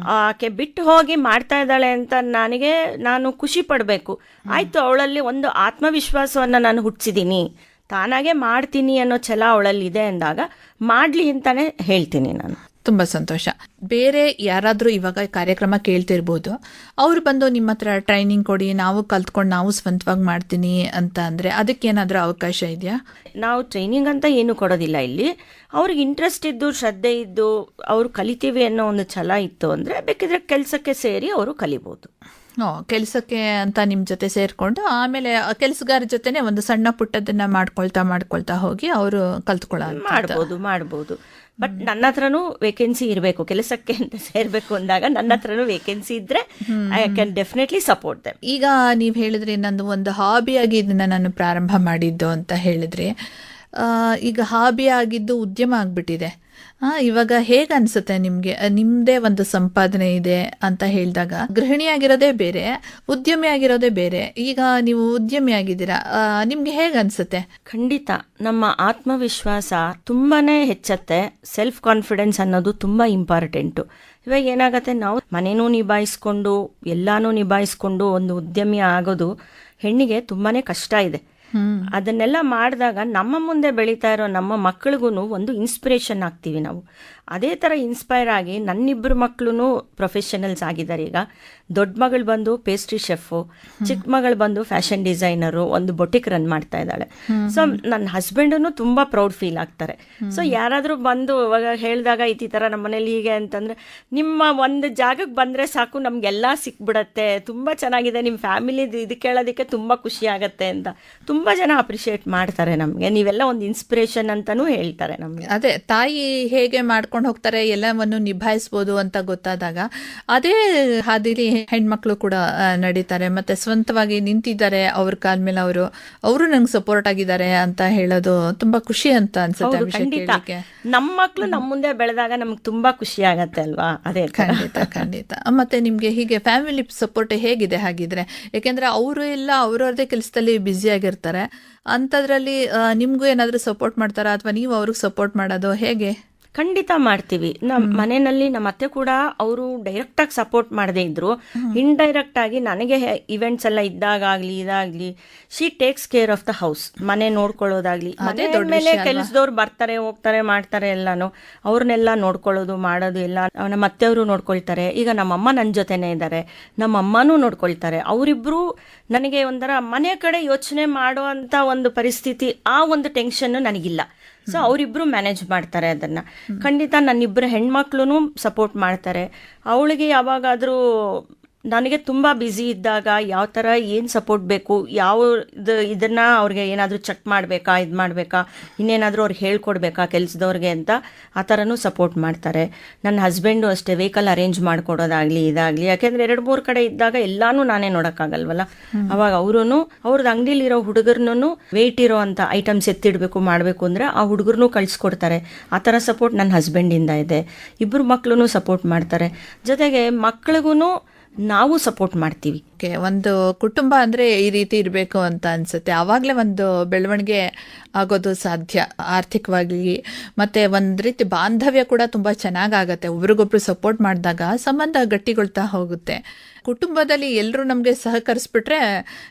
ಆಕೆ ಬಿಟ್ಟು ಹೋಗಿ ಮಾಡ್ತಾ ಇದ್ದಾಳೆ ಅಂತ ನನಗೆ ನಾನು ಖುಷಿ ಪಡಬೇಕು. ಆಯ್ತು ಅವಳಲ್ಲಿ ಒಂದು ಆತ್ಮವಿಶ್ವಾಸವನ್ನ ನಾನು ಹುಟ್ಟಿಸಿದ್ದೀನಿ. ತಾನಾಗೆ ಮಾಡ್ತೀನಿ ಅನ್ನೋ ಛಲ ಅವಳಲ್ಲಿ ಇದೆ ಅಂದಾಗ ಮಾಡ್ಲಿ ಅಂತಾನೆ ಹೇಳ್ತೀನಿ ನಾನು. ತುಂಬಾ ಸಂತೋಷ. ಬೇರೆ ಯಾರಾದರೂ ಇವಾಗ ಕಾರ್ಯಕ್ರಮ ಕೇಳ್ತಿರ್ಬೋದು ಅವ್ರು ಬಂದು ನಿಮ್ಮ ಹತ್ರ ಟ್ರೈನಿಂಗ್ ಕೊಡಿ ನಾವು ಕಲ್ತ್ಕೊಂಡು ನಾವು ಸ್ವಂತವಾಗಿ ಮಾಡ್ತೀನಿ ಅಂತ ಅಂದರೆ ಅದಕ್ಕೇನಾದ್ರೂ ಅವಕಾಶ ಇದೆಯಾ? ನಾವು ಟ್ರೈನಿಂಗ್ ಅಂತ ಏನು ಕೊಡೋದಿಲ್ಲ ಇಲ್ಲಿ. ಅವ್ರಿಗೆ ಇಂಟ್ರೆಸ್ಟ್ ಇದ್ದು ಶ್ರದ್ಧೆ ಇದ್ದು ಅವರು ಕಲಿತೀವಿ ಅನ್ನೋ ಒಂದು ಛಲ ಇತ್ತು ಅಂದರೆ ಬೇಕಿದ್ರೆ ಕೆಲಸಕ್ಕೆ ಸೇರಿ ಅವರು ಕಲಿಬೋದು. ಕೆಲಸಕ್ಕೆ ಅಂತ ನಿಮ್ಮ ಜೊತೆ ಸೇರ್ಕೊಂಡು ಆಮೇಲೆ ಕೆಲಸಗಾರ ಜೊತೆನೆ ಒಂದು ಸಣ್ಣ ಪುಟ್ಟದನ್ನ ಮಾಡ್ಕೊಳ್ತಾ ಮಾಡ್ಕೊಳ್ತಾ ಹೋಗಿ ಅವರು ಕಲ್ತ್ಕೊಳ್ಳೋ ಮಾಡ್ಬೋದು ಮಾಡ್ಬೋದು. ಬಟ್ ನನ್ನ ಹತ್ರನೂ ವೇಕೆನ್ಸಿ ಇರಬೇಕು ಕೆಲಸಕ್ಕೆ ಅಂತ ಸೇರ್ಬೇಕು ಅಂದಾಗ ನನ್ನ ಹತ್ರನೂ ವೇಕೆನ್ಸಿ ಇದ್ರೆ I can definitely support them ಈಗ ನೀವು ಹೇಳಿದ್ರೆ ನಂದು ಒಂದು ಹಾಬಿ ಆಗಿ ಇದನ್ನ ನಾನು ಪ್ರಾರಂಭ ಮಾಡಿದ್ದು ಅಂತ ಹೇಳಿದ್ರೆ ಈಗ ಹಾಬಿ ಆಗಿದ್ದು ಉದ್ಯಮ ಆಗ್ಬಿಟ್ಟಿದೆ. ಇವಾಗ ಹೇಗೆ ಅನ್ಸುತ್ತೆ ನಿಮಗೆ? ನಿಮ್ಮದೇ ಒಂದು ಸಂಪಾದನೆ ಇದೆ ಅಂತ ಹೇಳಿದಾಗ ಗೃಹಿಣಿಯಾಗಿರೋದೇ ಬೇರೆ, ಉದ್ಯಮಿ ಆಗಿರೋದೇ ಬೇರೆ. ಈಗ ನೀವು ಉದ್ಯಮಿ ಆಗಿದ್ದೀರಾ? ನಿಮಗೆ ನಿಮ್ಗೆ ಹೇಗೆ ಅನ್ಸುತ್ತೆ? ಖಂಡಿತ. ನಮ್ಮ ಆತ್ಮವಿಶ್ವಾಸ ತುಂಬಾನೇ ಹೆಚ್ಚತ್ತೆ. ಸೆಲ್ಫ್ ಕಾನ್ಫಿಡೆನ್ಸ್ ಅನ್ನೋದು ತುಂಬಾ ಇಂಪಾರ್ಟೆಂಟು ಇವಾಗ ಏನಾಗತ್ತೆ, ನಾವು ಮನೇನೂ ನಿಭಾಯಿಸ್ಕೊಂಡು, ಎಲ್ಲಾನು ನಿಭಾಯಿಸ್ಕೊಂಡು ಒಂದು ಉದ್ಯಮಿ ಆಗೋದು ಹೆಣ್ಣಿಗೆ ತುಂಬಾನೇ ಕಷ್ಟ ಇದೆ. ಅದನ್ನೆಲ್ಲ ಮಾಡಿದಾಗ ನಮ್ಮ ಮುಂದೆ ಬೆಳೀತಾ ಇರೋ ನಮ್ಮ ಮಕ್ಕಳಿಗೂ ಒಂದು ಇನ್ಸ್ಪಿರೇಷನ್ ಆಗ್ತೀವಿ ನಾವು. ಅದೇ ಥರ ಇನ್ಸ್ಪೈರ್ ಆಗಿ ನನ್ನಿಬ್ಬರು ಮಕ್ಕಳು ಪ್ರೊಫೆಷನಲ್ಸ್ ಆಗಿದ್ದಾರೆ. ಈಗ ದೊಡ್ಡ ಮಗಳು ಬಂದು ಪೇಸ್ಟ್ರಿ ಶೆಫು ಚಿಕ್ಕ ಮಗಳು ಬಂದು ಫ್ಯಾಷನ್ ಡಿಸೈನರು ಒಂದು ಬೊಟಿಕ್ ರನ್ ಮಾಡ್ತಾ ಇದ್ದಾಳೆ. ಸೊ ನನ್ನ ಹಸ್ಬೆಂಡನ್ನು ತುಂಬಾ ಪ್ರೌಡ್ ಫೀಲ್ ಆಗ್ತಾರೆ. ಸೊ ಯಾರಾದರೂ ಬಂದು ಇವಾಗ ಹೇಳಿದಾಗ ಈ ಥರ ನಮ್ಮ ಮನೇಲಿ ಹೀಗೆ ಅಂತಂದ್ರೆ ನಿಮ್ಮ ಒಂದು ಜಾಗಕ್ಕೆ ಬಂದ್ರೆ ಸಾಕು ನಮಗೆಲ್ಲ ಸಿಕ್ಬಿಡತ್ತೆ. ತುಂಬಾ ಚೆನ್ನಾಗಿದೆ ನಿಮ್ಮ ಫ್ಯಾಮಿಲಿ ಇದು ಕೇಳೋದಕ್ಕೆ ತುಂಬಾ ಖುಷಿ ಆಗುತ್ತೆ ಅಂತ. ತುಂಬಾ ಜನ ಅಪ್ರಿಷಿಯೇಟ್ ಮಾಡ್ತಾರೆ ನಮಗೆ. ನೀವೆಲ್ಲ ಒಂದು ಇನ್ಸ್ಪಿರೇಷನ್ ಅಂತಾನೂ ಹೇಳ್ತಾರೆ ನಮಗೆ. ಅದೇ ತಾಯಿ ಹೇಗೆ ಮಾಡ್ಕೊಂಡು ಹೋಗ್ತಾರೆ ಎಲ್ಲವನ್ನು ನಿಭಾಯಿಸ್ಬೋದು ಅಂತ ಗೊತ್ತಾದಾಗ ಅದೇ ಹಾದಿಲಿ ಹೆಣ್ಮಕ್ಳು ಕೂಡ ನಡೀತಾರೆ. ಮತ್ತೆ ಸ್ವಂತವಾಗಿ ನಿಂತಿದ್ದಾರೆ ಅವ್ರ ಕಾಲ್ ಮೇಲೆ ಅವರು ಅವರು ನಂಗೆ ಸಪೋರ್ಟ್ ಆಗಿದ್ದಾರೆ ಅಂತ ಹೇಳೋದು ತುಂಬಾ ಖುಷಿ ಅಂತ ಅನ್ಸುತ್ತೆ ನಮ್ಮ ಮಕ್ಕಳು ನಮ್ಮ ಮುಂದೆ ಬೆಳೆದಾಗ ನಮ್ಗೆ ತುಂಬಾ ಖುಷಿ ಆಗತ್ತೆ ಅಲ್ವಾ? ಅದೇ ಖಂಡಿತ ಖಂಡಿತ. ಮತ್ತೆ ನಿಮ್ಗೆ ಹೀಗೆ ಫ್ಯಾಮಿಲಿ ಸಪೋರ್ಟ್ ಹೇಗಿದೆ ಹಾಗಿದ್ರೆ? ಯಾಕೆಂದ್ರೆ ಅವರು ಎಲ್ಲ ಅವ್ರವ್ರದೇ ಕೆಲಸದಲ್ಲಿ ಬ್ಯುಸಿ ಆಗಿರ್ತಾರೆ. ಅಂತದ್ರಲ್ಲಿ ನಿಮ್ಗೂ ಏನಾದರೂ ಸಪೋರ್ಟ್ ಮಾಡ್ತಾರಾ? ಅಥವಾ ನೀವು ಅವ್ರಿಗೆ ಸಪೋರ್ಟ್ ಮಾಡೋದು ಹೇಗೆ? ಖಂಡಿತ ಮಾಡ್ತೀವಿ. ನಮ್ಮ ಮನೆಯಲ್ಲಿ ನಮ್ಮ ಅತ್ತೆ ಕೂಡ ಅವರು ಡೈರೆಕ್ಟ್ ಆಗಿ ಸಪೋರ್ಟ್ ಮಾಡದೇ ಇದ್ರು. ಇಂಡೈರೆಕ್ಟ್ ಆಗಿ ನನಗೆ ಇವೆಂಟ್ಸ್ ಎಲ್ಲ ಇದ್ದಾಗಲಿ ಇದಾಗ್ಲಿ she takes care of the house ಮನೆ ನೋಡ್ಕೊಳ್ಳೋದಾಗ್ಲಿ ಮನೆ ಮೇಲೆ ಕೆಲಸದವ್ರು ಬರ್ತಾರೆ ಹೋಗ್ತಾರೆ ಮಾಡ್ತಾರೆ ಎಲ್ಲಾನು. ಅವ್ರನ್ನೆಲ್ಲ ನೋಡ್ಕೊಳ್ಳೋದು ಮಾಡೋದು ಎಲ್ಲ ನಮ್ಮ ಅತ್ತೆಯವರು ನೋಡ್ಕೊಳ್ತಾರೆ. ಈಗ ನಮ್ಮ ಅಮ್ಮ ನನ್ನ ಜೊತೆನೆ ಇದ್ದಾರೆ ನಮ್ಮ ಅಮ್ಮನೂ ನೋಡ್ಕೊಳ್ತಾರೆ. ಅವರಿಬ್ರು ನನಗೆ ಒಂಥರ ಮನೆ ಕಡೆ ಯೋಚನೆ ಮಾಡುವಂತ ಒಂದು ಪರಿಸ್ಥಿತಿ ಆ ಒಂದು ಟೆನ್ಷನ್ ನನಗಿಲ್ಲ. ಸೊ ಅವರಿಬ್ರು ಮ್ಯಾನೇಜ್ ಮಾಡ್ತಾರೆ ಅದನ್ನ. ಖಂಡಿತ ನನ್ನಿಬ್ಬರು ಹೆಣ್ಮಕ್ಳು ಸಪೋರ್ಟ್ ಮಾಡ್ತಾರೆ. ಅವಳಿಗೆ ಯಾವಾಗಾದರೂ ನನಗೆ ತುಂಬ ಬ್ಯುಸಿ ಇದ್ದಾಗ ಯಾವ ಥರ ಏನು ಸಪೋರ್ಟ್ ಬೇಕು ಯಾವ ಇದು ಇದನ್ನು ಅವ್ರಿಗೆ ಏನಾದರೂ ಚೆಕ್ ಮಾಡಬೇಕಾ ಇದು ಮಾಡಬೇಕಾ ಇನ್ನೇನಾದರೂ ಅವ್ರಿಗೆ ಹೇಳ್ಕೊಡ್ಬೇಕಾ ಕೆಲಸದವ್ರಿಗೆ ಅಂತ ಆ ಥರನೂ ಸಪೋರ್ಟ್ ಮಾಡ್ತಾರೆ. ನನ್ನ ಹಸ್ಬೆಂಡು ಅಷ್ಟೇ ವೆಹಿಕಲ್ ಅರೇಂಜ್ ಮಾಡಿಕೊಡೋದಾಗಲಿ ಇದಾಗಲಿ ಯಾಕೆಂದರೆ ಎರಡು ಮೂರು ಕಡೆ ಇದ್ದಾಗ ಎಲ್ಲಾನು ನಾನೇ ನೋಡೋಕ್ಕಾಗಲ್ವಲ್ಲ? ಅವಾಗ ಅವರು ಅವ್ರದ್ದು ಅಂಗಡಿಲಿರೋ ಹುಡುಗರ್ನೂ ವೆಯ್ಟ್ ಇರೋ ಅಂಥ ಐಟಮ್ಸ್ ಎತ್ತಿಡಬೇಕು ಮಾಡಬೇಕು ಅಂದರೆ ಆ ಹುಡುಗರ್ನೂ ಕಳಿಸ್ಕೊಡ್ತಾರೆ. ಆ ಥರ ಸಪೋರ್ಟ್ ನನ್ನ ಹಸ್ಬೆಂಡಿಂದ ಇದೆ ಇಬ್ಬರು ಮಕ್ಕಳು ಸಪೋರ್ಟ್ ಮಾಡ್ತಾರೆ. ಜೊತೆಗೆ ಮಕ್ಳಿಗೂ ನಾವು ಸಪೋರ್ಟ್ ಮಾಡ್ತೀವಿ. ಓಕೆ ಒಂದು ಕುಟುಂಬ ಅಂದ್ರೆ ಈ ರೀತಿ ಇರಬೇಕು ಅಂತ ಅನ್ಸುತ್ತೆ. ಆವಾಗಲೇ ಒಂದು ಬೆಳವಣಿಗೆ ಆಗೋದು ಸಾಧ್ಯ ಆರ್ಥಿಕವಾಗಿ. ಮತ್ತೆ ಒಂದ್ ರೀತಿ ಬಾಂಧವ್ಯ ಕೂಡ ತುಂಬಾ ಚೆನ್ನಾಗಾಗತ್ತೆ ಒಬ್ರಿಗೊಬ್ರು ಸಪೋರ್ಟ್ ಮಾಡಿದಾಗ ಸಂಬಂಧ ಗಟ್ಟಿಗೊಳ್ತಾ ಹೋಗುತ್ತೆ. ಕುಟುಂಬದಲ್ಲಿ ಎಲ್ಲರೂ ನಮ್ಗೆ ಸಹಕರಿಸ್ಬಿಟ್ರೆ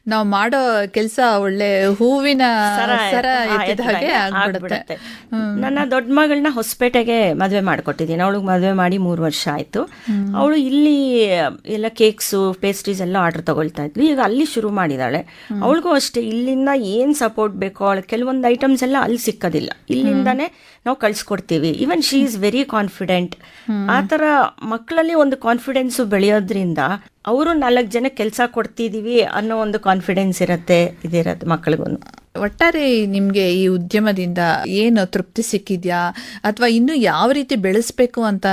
ನಾವು ಮಾಡೋ ಕೆಲಸ ಒಳ್ಳೆ ಹೂವಿನ ಸರ ಹಾಗೆ ಆಗ್ಬಿಡುತ್ತೆ. ನನ್ನ ದೊಡ್ಡ ಮಗಳನ್ನ ಹೊಸಪೇಟೆಗೆ ಮದುವೆ ಮಾಡಿಕೊಟ್ಟಿದ್ದೀನಿ. ಅವಳಿಗೆ ಮದುವೆ ಮಾಡಿ ಮೂರು ವರ್ಷ ಆಯಿತು. ಅವಳು ಇಲ್ಲಿ ಎಲ್ಲ ಕೇಕ್ಸು ಪೇಸ್ಟ್ರೀಸ್ ಎಲ್ಲ ಆರ್ಡರ್ ತಗೊಳ್ತಾ ಇದ್ಲು. ಈಗ ಅಲ್ಲಿ ಶುರು ಮಾಡಿದಾಳೆ. ಅವಳಿಗೂ ಅಷ್ಟೇ ಇಲ್ಲಿಂದ ಏನು ಸಪೋರ್ಟ್ ಬೇಕೋ ಅವಳು ಕೆಲವೊಂದು ಐಟಮ್ಸ್ ಎಲ್ಲ ಅಲ್ಲಿ ಸಿಕ್ಕೋದಿಲ್ಲ. ಇಲ್ಲಿಂದಾನೇ ನಾವು ಕಳಿಸ್ಕೊಡ್ತೀವಿ. Even she is very confident ಆ ಥರ ಮಕ್ಕಳಲ್ಲಿ ಒಂದು ಕಾನ್ಫಿಡೆನ್ಸು ಬೆಳೆಯೋದ್ರಿಂದ ಅವರು ನಾಲ್ಕು ಜನ ಕೆಲಸ ಕೊಡ್ತಿದೀವಿ ಅನ್ನೋ ಒಂದು ಕಾನ್ಫಿಡೆನ್ಸ್ ಇರುತ್ತೆ ಇದಿರತ್ತೆ ಮಕ್ಕಳಿಗೂ ಒಟ್ಟಾರೆ ನಿಮ್ಗೆ ಈ ಉದ್ಯಮದಿಂದ ಏನು ತೃಪ್ತಿ ಸಿಕ್ಕಿದ್ಯಾ? ಅಥವಾ ಇನ್ನು ಯಾವ ರೀತಿ ಬೆಳೆಸ್ಬೇಕು ಅಂತ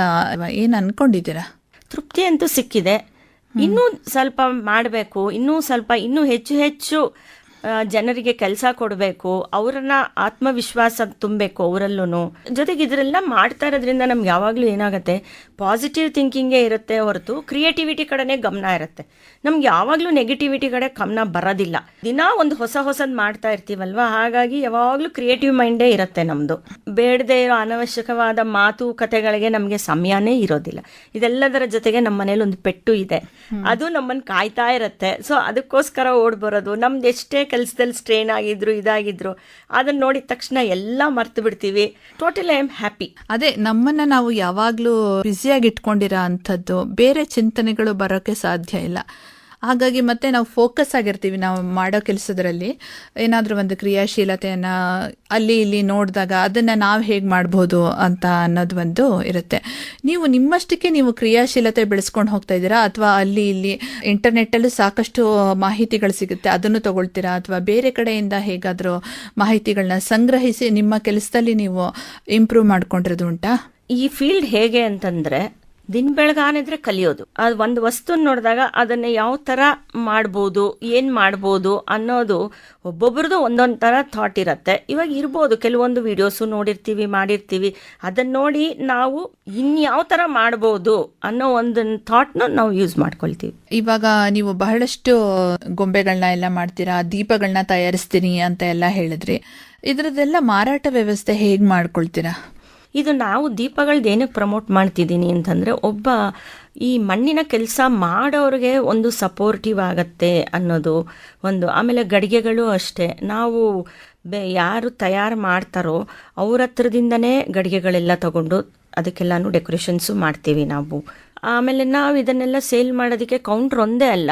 ಏನ್ ಅನ್ಕೊಂಡಿದ್ದೀರಾ? ತೃಪ್ತಿ ಅಂತೂ ಸಿಕ್ಕಿದೆ. ಇನ್ನೂ ಸ್ವಲ್ಪ ಮಾಡಬೇಕು ಇನ್ನೂ ಸ್ವಲ್ಪ ಇನ್ನೂ ಹೆಚ್ಚು ಹೆಚ್ಚು ಜನರಿಗೆ ಕೆಲಸ ಕೊಡಬೇಕು ಅವರನ್ನ ಆತ್ಮವಿಶ್ವಾಸ ತುಂಬಬೇಕು ಅವರಲ್ಲೂ ಜೊತೆಗೆ ಇದರೆಲ್ಲ ಮಾಡ್ತಾ ಇರೋದ್ರಿಂದ ನಮ್ಗೆ ಯಾವಾಗಲೂ ಏನಾಗುತ್ತೆ ಪಾಸಿಟಿವ್ ಥಿಂಕಿಂಗೇ ಇರುತ್ತೆ ಹೊರತು ಕ್ರಿಯೇಟಿವಿಟಿ ಕಡೆನೇ ಗಮನ ಇರುತ್ತೆ. ನಮ್ಗೆ ಯಾವಾಗಲೂ ನೆಗೆಟಿವಿಟಿ ಕಡೆ ಗಮನ ಬರೋದಿಲ್ಲ. ದಿನ ಒಂದು ಹೊಸ ಹೊಸದು ಮಾಡ್ತಾ ಇರ್ತೀವಲ್ವ? ಹಾಗಾಗಿ ಯಾವಾಗಲೂ ಕ್ರಿಯೇಟಿವ್ ಮೈಂಡೇ ಇರುತ್ತೆ ನಮ್ಮದು ಬೇಡದೇ ಇರೋ ಅನವಶ್ಯಕವಾದ ಮಾತು ಕತೆಗಳಿಗೆ ನಮಗೆ ಸಮಯನೇ ಇರೋದಿಲ್ಲ. ಇದೆಲ್ಲದರ ಜೊತೆಗೆ ನಮ್ಮ ಮನೇಲಿ ಒಂದು ಪೆಟ್ಟು ಇದೆ. ಅದು ನಮ್ಮನ್ನು ಕಾಯ್ತಾ ಇರುತ್ತೆ. ಸೊ ಅದಕ್ಕೋಸ್ಕರ ಓಡ್ ಬರೋದು ನಮ್ದು ಎಷ್ಟೇ ಕೆಲಸದಲ್ಲಿ ಸ್ಟ್ರೈನ್ ಆಗಿದ್ರು, ಇದಾಗಿದ್ರು. ಅದನ್ನ ನೋಡಿದ ತಕ್ಷಣ ಎಲ್ಲ ಮರ್ತು ಬಿಡ್ತೀವಿ. ಟೋಟಲ್ ಐ ಆಮ್ ಹ್ಯಾಪಿ ಅದೇ, ನಮ್ಮನ್ನ ನಾವು ಯಾವಾಗ್ಲೂ ಬ್ಯುಸಿಯಾಗಿ ಇಟ್ಕೊಂಡಿರೋ ಅಂಥದ್ದು ಬೇರೆ ಚಿಂತನೆಗಳು ಬರೋಕೆ ಸಾಧ್ಯ ಇಲ್ಲ. ಹಾಗಾಗಿ ಮತ್ತೆ ನಾವು ಫೋಕಸ್ ಆಗಿರ್ತೀವಿ ನಾವು ಮಾಡೋ ಕೆಲಸದರಲ್ಲಿ. ಏನಾದರೂ ಒಂದು ಕ್ರಿಯಾಶೀಲತೆಯನ್ನ ಅಲ್ಲಿ ಇಲ್ಲಿ ನೋಡಿದಾಗ ಅದನ್ನ ನಾವು ಹೇಗೆ ಮಾಡ್ಬೋದು ಅಂತ ಅನ್ನೋದು ಒಂದು ಇರುತ್ತೆ. ನೀವು ನಿಮ್ಮಷ್ಟಕ್ಕೆ ನೀವು ಕ್ರಿಯಾಶೀಲತೆ ಬೆಳೆಸ್ಕೊಂಡು ಹೋಗ್ತಾ ಇದ್ದೀರಾ? ಅಥವಾ ಅಲ್ಲಿ ಇಲ್ಲಿ ಇಂಟರ್ನೆಟ್ಟಲ್ಲೂ ಸಾಕಷ್ಟು ಮಾಹಿತಿಗಳು ಸಿಗುತ್ತೆ, ಅದನ್ನು ತಗೊಳ್ತೀರಾ? ಅಥವಾ ಬೇರೆ ಕಡೆಯಿಂದ ಹೇಗಾದರೂ ಮಾಹಿತಿಗಳನ್ನ ಸಂಗ್ರಹಿಸಿ ನಿಮ್ಮ ಕೆಲಸದಲ್ಲಿ ನೀವು ಇಂಪ್ರೂವ್ ಮಾಡ್ಕೊಂಡಿರೋದು ಉಂಟಾ? ಈ ಫೀಲ್ಡ್ ಹೇಗೆ ಅಂತಂದ್ರೆ ದಿನ ಬೆಳಗಾನಿದ್ರೆ ಕಲಿಯೋದು. ಅದು ಒಂದು ವಸ್ತು ನೋಡಿದಾಗ ಅದನ್ನ ಯಾವ ತರ ಮಾಡ್ಬೋದು, ಏನು ಮಾಡ್ಬೋದು ಅನ್ನೋದು ಒಬ್ಬೊಬ್ರದ್ದು ಒಂದೊಂದು ತರ ಥಾಟ್ ಇರುತ್ತೆ. ಇವಾಗ ಇರ್ಬೋದು, ಕೆಲವೊಂದು ವಿಡಿಯೋಸು ನೋಡಿರ್ತೀವಿ, ಮಾಡಿರ್ತೀವಿ. ಅದನ್ನ ನೋಡಿ ನಾವು ಇನ್ಯಾವ ತರ ಮಾಡ್ಬೋದು ಅನ್ನೋ ಒಂದು ಥಾಟ್ನ ನಾವು ಯೂಸ್ ಮಾಡ್ಕೊಳ್ತೀವಿ. ಇವಾಗ ನೀವು ಬಹಳಷ್ಟು ಗೊಂಬೆಗಳನ್ನ ಎಲ್ಲ ಮಾಡ್ತೀರಾ ದೀಪಗಳನ್ನ ತಯಾರಿಸ್ತೀನಿ ಅಂತ ಎಲ್ಲ ಹೇಳಿದ್ರಿ. ಇದರದೆಲ್ಲ ಮಾರಾಟ ವ್ಯವಸ್ಥೆ ಹೇಗೆ ಮಾಡ್ಕೊಳ್ತೀರಾ? ಇದು ನಾವು ದೀಪಗಳ್ದು ಏನಕ್ಕೆ ಪ್ರಮೋಟ್ ಮಾಡ್ತಿದ್ದೀನಿ ಅಂತಂದರೆ ಒಬ್ಬ ಈ ಮಣ್ಣಿನ ಕೆಲಸ ಮಾಡೋರಿಗೆ ಒಂದು ಸಪೋರ್ಟಿವ್ ಆಗತ್ತೆ ಅನ್ನೋದು ಒಂದು. ಆಮೇಲೆ ಗಡಿಗೆಗಳು ಅಷ್ಟೇ. ನಾವು ಬೆ ಯಾರು ತಯಾರು ಮಾಡ್ತಾರೋ ಅವ್ರ ಹತ್ರದಿಂದನೇ ಗಡಿಗೆಗಳೆಲ್ಲ ತಗೊಂಡು ಅದಕ್ಕೆಲ್ಲಾನು ಡೆಕೋರೇಷನ್ಸು ಮಾಡ್ತೀವಿ ನಾವು. ಆಮೇಲೆ ನಾವು ಇದನ್ನೆಲ್ಲ ಸೇಲ್ ಮಾಡೋದಕ್ಕೆ ಕೌಂಟ್ರ್ ಒಂದೇ ಅಲ್ಲ.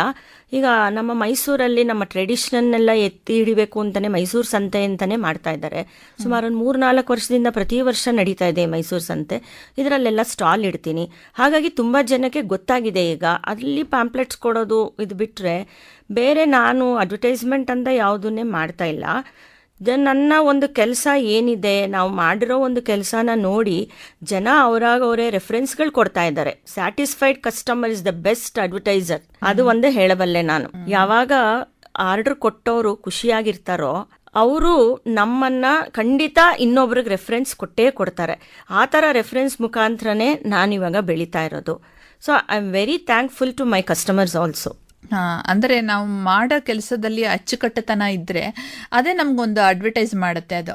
ಈಗ ನಮ್ಮ ಮೈಸೂರಲ್ಲಿ ನಮ್ಮ ಟ್ರೆಡಿಷನನ್ನೆಲ್ಲ ಎತ್ತಿ ಹಿಡಿಬೇಕು ಅಂತಲೇ ಮೈಸೂರು ಸಂತೆ ಅಂತಲೇ ಮಾಡ್ತಾ ಇದ್ದಾರೆ. ಸುಮಾರು ಒಂದು ಮೂರು ನಾಲ್ಕು ವರ್ಷದಿಂದ ಪ್ರತಿ ವರ್ಷ ನಡೀತಾ ಇದೆ ಮೈಸೂರು ಸಂತೆ. ಇದರಲ್ಲೆಲ್ಲ ಸ್ಟಾಲ್ ಇಡ್ತೀನಿ. ಹಾಗಾಗಿ ತುಂಬ ಜನಕ್ಕೆ ಗೊತ್ತಾಗಿದೆ ಈಗ. ಅಲ್ಲಿ ಪ್ಯಾಂಪ್ಲೆಟ್ಸ್ ಕೊಡೋದು ಇದು ಬಿಟ್ಟರೆ ಬೇರೆ ನಾನು ಅಡ್ವರ್ಟೈಸ್ಮೆಂಟ್ ಅಂತ ಯಾವುದನ್ನೇ ಮಾಡ್ತಾ ಇಲ್ಲ. ನನ್ನ ಒಂದು ಕೆಲಸ ಏನಿದೆ ನಾವು ಮಾಡಿರೋ ಒಂದು ಕೆಲಸನ ನೋಡಿ ಜನ ಅವರಾಗ ಅವರೇ ರೆಫರೆನ್ಸ್ಗಳು ಕೊಡ್ತಾ ಇದ್ದಾರೆ. Satisfied customer is the best advertiser ಅದು ಒಂದೇ ಹೇಳಬಲ್ಲೆ ನಾನು. ಯಾವಾಗ ಆರ್ಡರ್ ಕೊಟ್ಟವರು ಖುಷಿಯಾಗಿರ್ತಾರೋ ಅವರು ನಮ್ಮನ್ನ ಖಂಡಿತ ಇನ್ನೊಬ್ರಿಗೆ ರೆಫರೆನ್ಸ್ ಕೊಟ್ಟೇ ಕೊಡ್ತಾರೆ. ಆ ಥರ ರೆಫರೆನ್ಸ್ ಮುಖಾಂತರನೇ ಇವಾಗ ಬೆಳೀತಾ ಇರೋದು. So I am very thankful to my customers also ಅಂದ್ರೆ ನಾವು ಮಾಡೋ ಕೆಲಸದಲ್ಲಿ ಅಚ್ಚುಕಟ್ಟುತನ ಇದ್ದರೆ ಅದೇ ನಮಗೊಂದು ಅಡ್ವರ್ಟೈಸ್ ಮಾಡುತ್ತೆ ಅದು.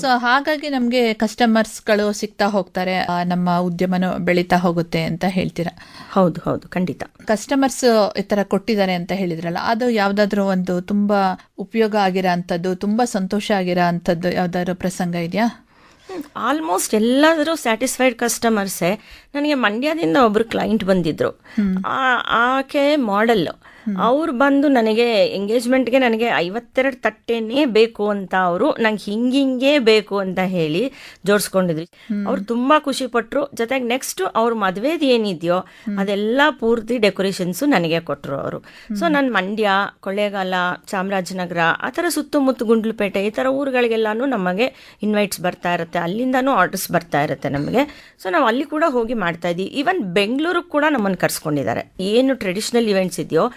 ಸೊ ಹಾಗಾಗಿ ನಮಗೆ ಕಸ್ಟಮರ್ಸ್ಗಳು ಸಿಗ್ತಾ ಹೋಗ್ತಾರೆ ನಮ್ಮ ಉದ್ಯಮನೂ ಬೆಳೀತಾ ಹೋಗುತ್ತೆ ಅಂತ ಹೇಳ್ತೀರಾ? ಹೌದು ಹೌದು ಖಂಡಿತ. ಕಸ್ಟಮರ್ಸ್ ಈ ಥರ ಕೊಟ್ಟಿದ್ದಾರೆ ಅಂತ ಹೇಳಿದ್ರಲ್ಲ ಅದು ಯಾವುದಾದ್ರೂ ಒಂದು ತುಂಬ ಉಪಯೋಗ ಆಗಿರೋ ಅಂಥದ್ದು ತುಂಬ ಸಂತೋಷ ಆಗಿರೋ ಅಂಥದ್ದು ಯಾವ್ದಾದ್ರು ಪ್ರಸಂಗ ಇದೆಯಾ? ಆಲ್ಮೋಸ್ಟ್ ಎಲ್ಲಾದರೂ ಸ್ಯಾಟಿಸ್ಫೈಡ್ ಕಸ್ಟಮರ್ಸೇ ನನಗೆ ಮಂಡ್ಯದಿಂದ ಒಬ್ರು ಕ್ಲೈಂಟ್ ಬಂದಿದ್ದರು ಆ- ಆಕೆ ಮಾಡೆಲ್ ಅವ್ರು ಬಂದು ನನಗೆ ಎಂಗೇಜ್ಮೆಂಟ್ಗೆ ನನಗೆ ಐವತ್ತೆರಡು ತಟ್ಟೆನೇ ಬೇಕು ಅಂತ ಅವರು ನಂಗೆ ಹಿಂಗಿಂಗೆ ಬೇಕು ಅಂತ ಹೇಳಿ ಜೋಡಿಸ್ಕೊಂಡಿದ್ರಿ. ಅವ್ರು ತುಂಬಾ ಖುಷಿ ಪಟ್ರು. ಜೊತೆಗೆ ನೆಕ್ಸ್ಟ್ ಅವ್ರ ಮದುವೆದು ಏನಿದೆಯೋ ಅದೆಲ್ಲ ಪೂರ್ತಿ ಡೆಕೋರೇಷನ್ಸು ನನಗೆ ಕೊಟ್ಟರು ಅವರು. ಸೊ ನಾನು ಮಂಡ್ಯ ಕೊಳ್ಳೇಗಾಲ ಚಾಮರಾಜನಗರ ಆ ಥರ ಸುತ್ತಮುತ್ತ ಗುಂಡ್ಲುಪೇಟೆ ಈ ಥರ ಊರುಗಳಿಗೆಲ್ಲಾನು ನಮಗೆ ಇನ್ವೈಟ್ಸ್ ಬರ್ತಾ ಇರುತ್ತೆ. ಅಲ್ಲಿಂದನೂ ಆರ್ಡರ್ಸ್ ಬರ್ತಾ ಇರುತ್ತೆ ನಮಗೆ. ಸೊ ನಾವು ಅಲ್ಲಿ ಕೂಡ ಹೋಗಿ ಮಾಡ್ತಾ ಇದ್ವಿ. ಈವನ್ ಬೆಂಗಳೂರು ಕೂಡ ನಮ್ಮನ್ನು ಕರ್ಸ್ಕೊಂಡಿದ್ದಾರೆ. ಏನು ಟ್ರೆಡಿಷನಲ್ ಇವೆಂಟ್ಸ್ ಇದೆಯೋ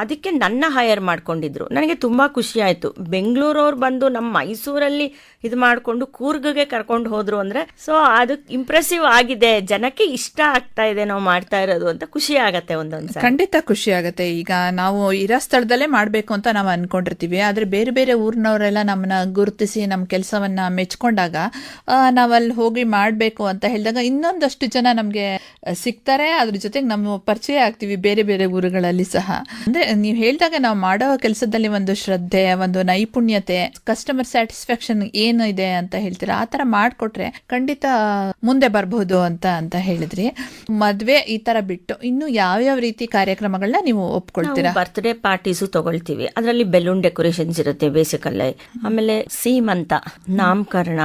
ಅದಕ್ಕೆ ನನ್ನ ಹೈಯರ್ ಮಾಡ್ಕೊಂಡಿದ್ರು. ನನಗೆ ತುಂಬ ಖುಷಿ ಆಯಿತು. ಬೆಂಗಳೂರವ್ರು ಬಂದು ನಮ್ಮ ಮೈಸೂರಲ್ಲಿ ಇದು ಮಾಡಿಕೊಂಡು ಕೂರ್ಗಗೆ ಕರ್ಕೊಂಡು ಹೋದ್ರು ಅಂದ್ರೆ ಸೊ ಅದು ಇಂಪ್ರೆಸಿವ್ ಆಗಿದೆ. ಜನಕ್ಕೆ ಇಷ್ಟ ಆಗ್ತಾ ಇದೆ ನಾವು ಮಾಡ್ತಾ ಇರೋದು ಅಂತ ಖುಷಿ ಆಗತ್ತೆ ಒಂದೊಂದು ಖಂಡಿತ ಖುಷಿ ಆಗುತ್ತೆ. ಈಗ ನಾವು ಇರೋ ಸ್ಥಳದಲ್ಲೇ ಮಾಡಬೇಕು ಅಂತ ನಾವು ಅನ್ಕೊಂಡಿರ್ತೀವಿ. ಆದ್ರೆ ಬೇರೆ ಬೇರೆ ಊರಿನವರೆಲ್ಲ ನಮ್ಮನ್ನ ಗುರುತಿಸಿ ನಮ್ಮ ಕೆಲಸವನ್ನ ಮೆಚ್ಕೊಂಡಾಗ ನಾವಲ್ಲಿ ಹೋಗಿ ಮಾಡಬೇಕು ಅಂತ ಹೇಳಿದಾಗ ಇನ್ನೊಂದಷ್ಟು ಜನ ನಮಗೆ ಸಿಗ್ತಾರೆ. ಅದ್ರ ಜೊತೆಗೆ ನಮ್ಮ ಪರಿಚಯ ಆಗ್ತೀವಿ ಬೇರೆ ಬೇರೆ ಊರುಗಳಲ್ಲಿ ಸಹ. ಅಂದ್ರೆ ನೀವು ಹೇಳಿದಾಗ ನಾವು ಮಾಡೋ ಕೆಲಸದಲ್ಲಿ ಒಂದು ಶ್ರದ್ಧೆ, ಒಂದು ನೈಪುಣ್ಯತೆ ಕಸ್ಟಮರ್ ಸ್ಯಾಟಿಸ್ಫ್ಯಾಕ್ಷನ್ ಏನು ಇದೆ ಅಂತ ಹೇಳ್ತೀರಾ? ಆ ತರ ಮಾಡಿಕೊಟ್ರೆ ಖಂಡಿತ ಮುಂದೆ ಬರಬಹುದು ಅಂತ ಅಂತ ಹೇಳಿದ್ರಿ. ಮದ್ವೆ ಈ ತರ ಬಿಟ್ಟು ಇನ್ನು ಯಾವ್ಯಾವ ರೀತಿ ಕಾರ್ಯಕ್ರಮಗಳನ್ನ ನೀವು ಒಪ್ಕೊಳ್ತೀರಾ? ಬರ್ತ್ಡೇ ಪಾರ್ಟೀಸು ತಗೊಳ್ತೀವಿ. ಅದರಲ್ಲಿ ಬೆಲೂನ್ ಡೆಕೋರೇಷನ್ಸ್ ಇರುತ್ತೆ ಬೇಸಿಕಲ್ಲಿ ಆಮೇಲೆ ಸೀಮಂತ, ನಾಮಕರಣ,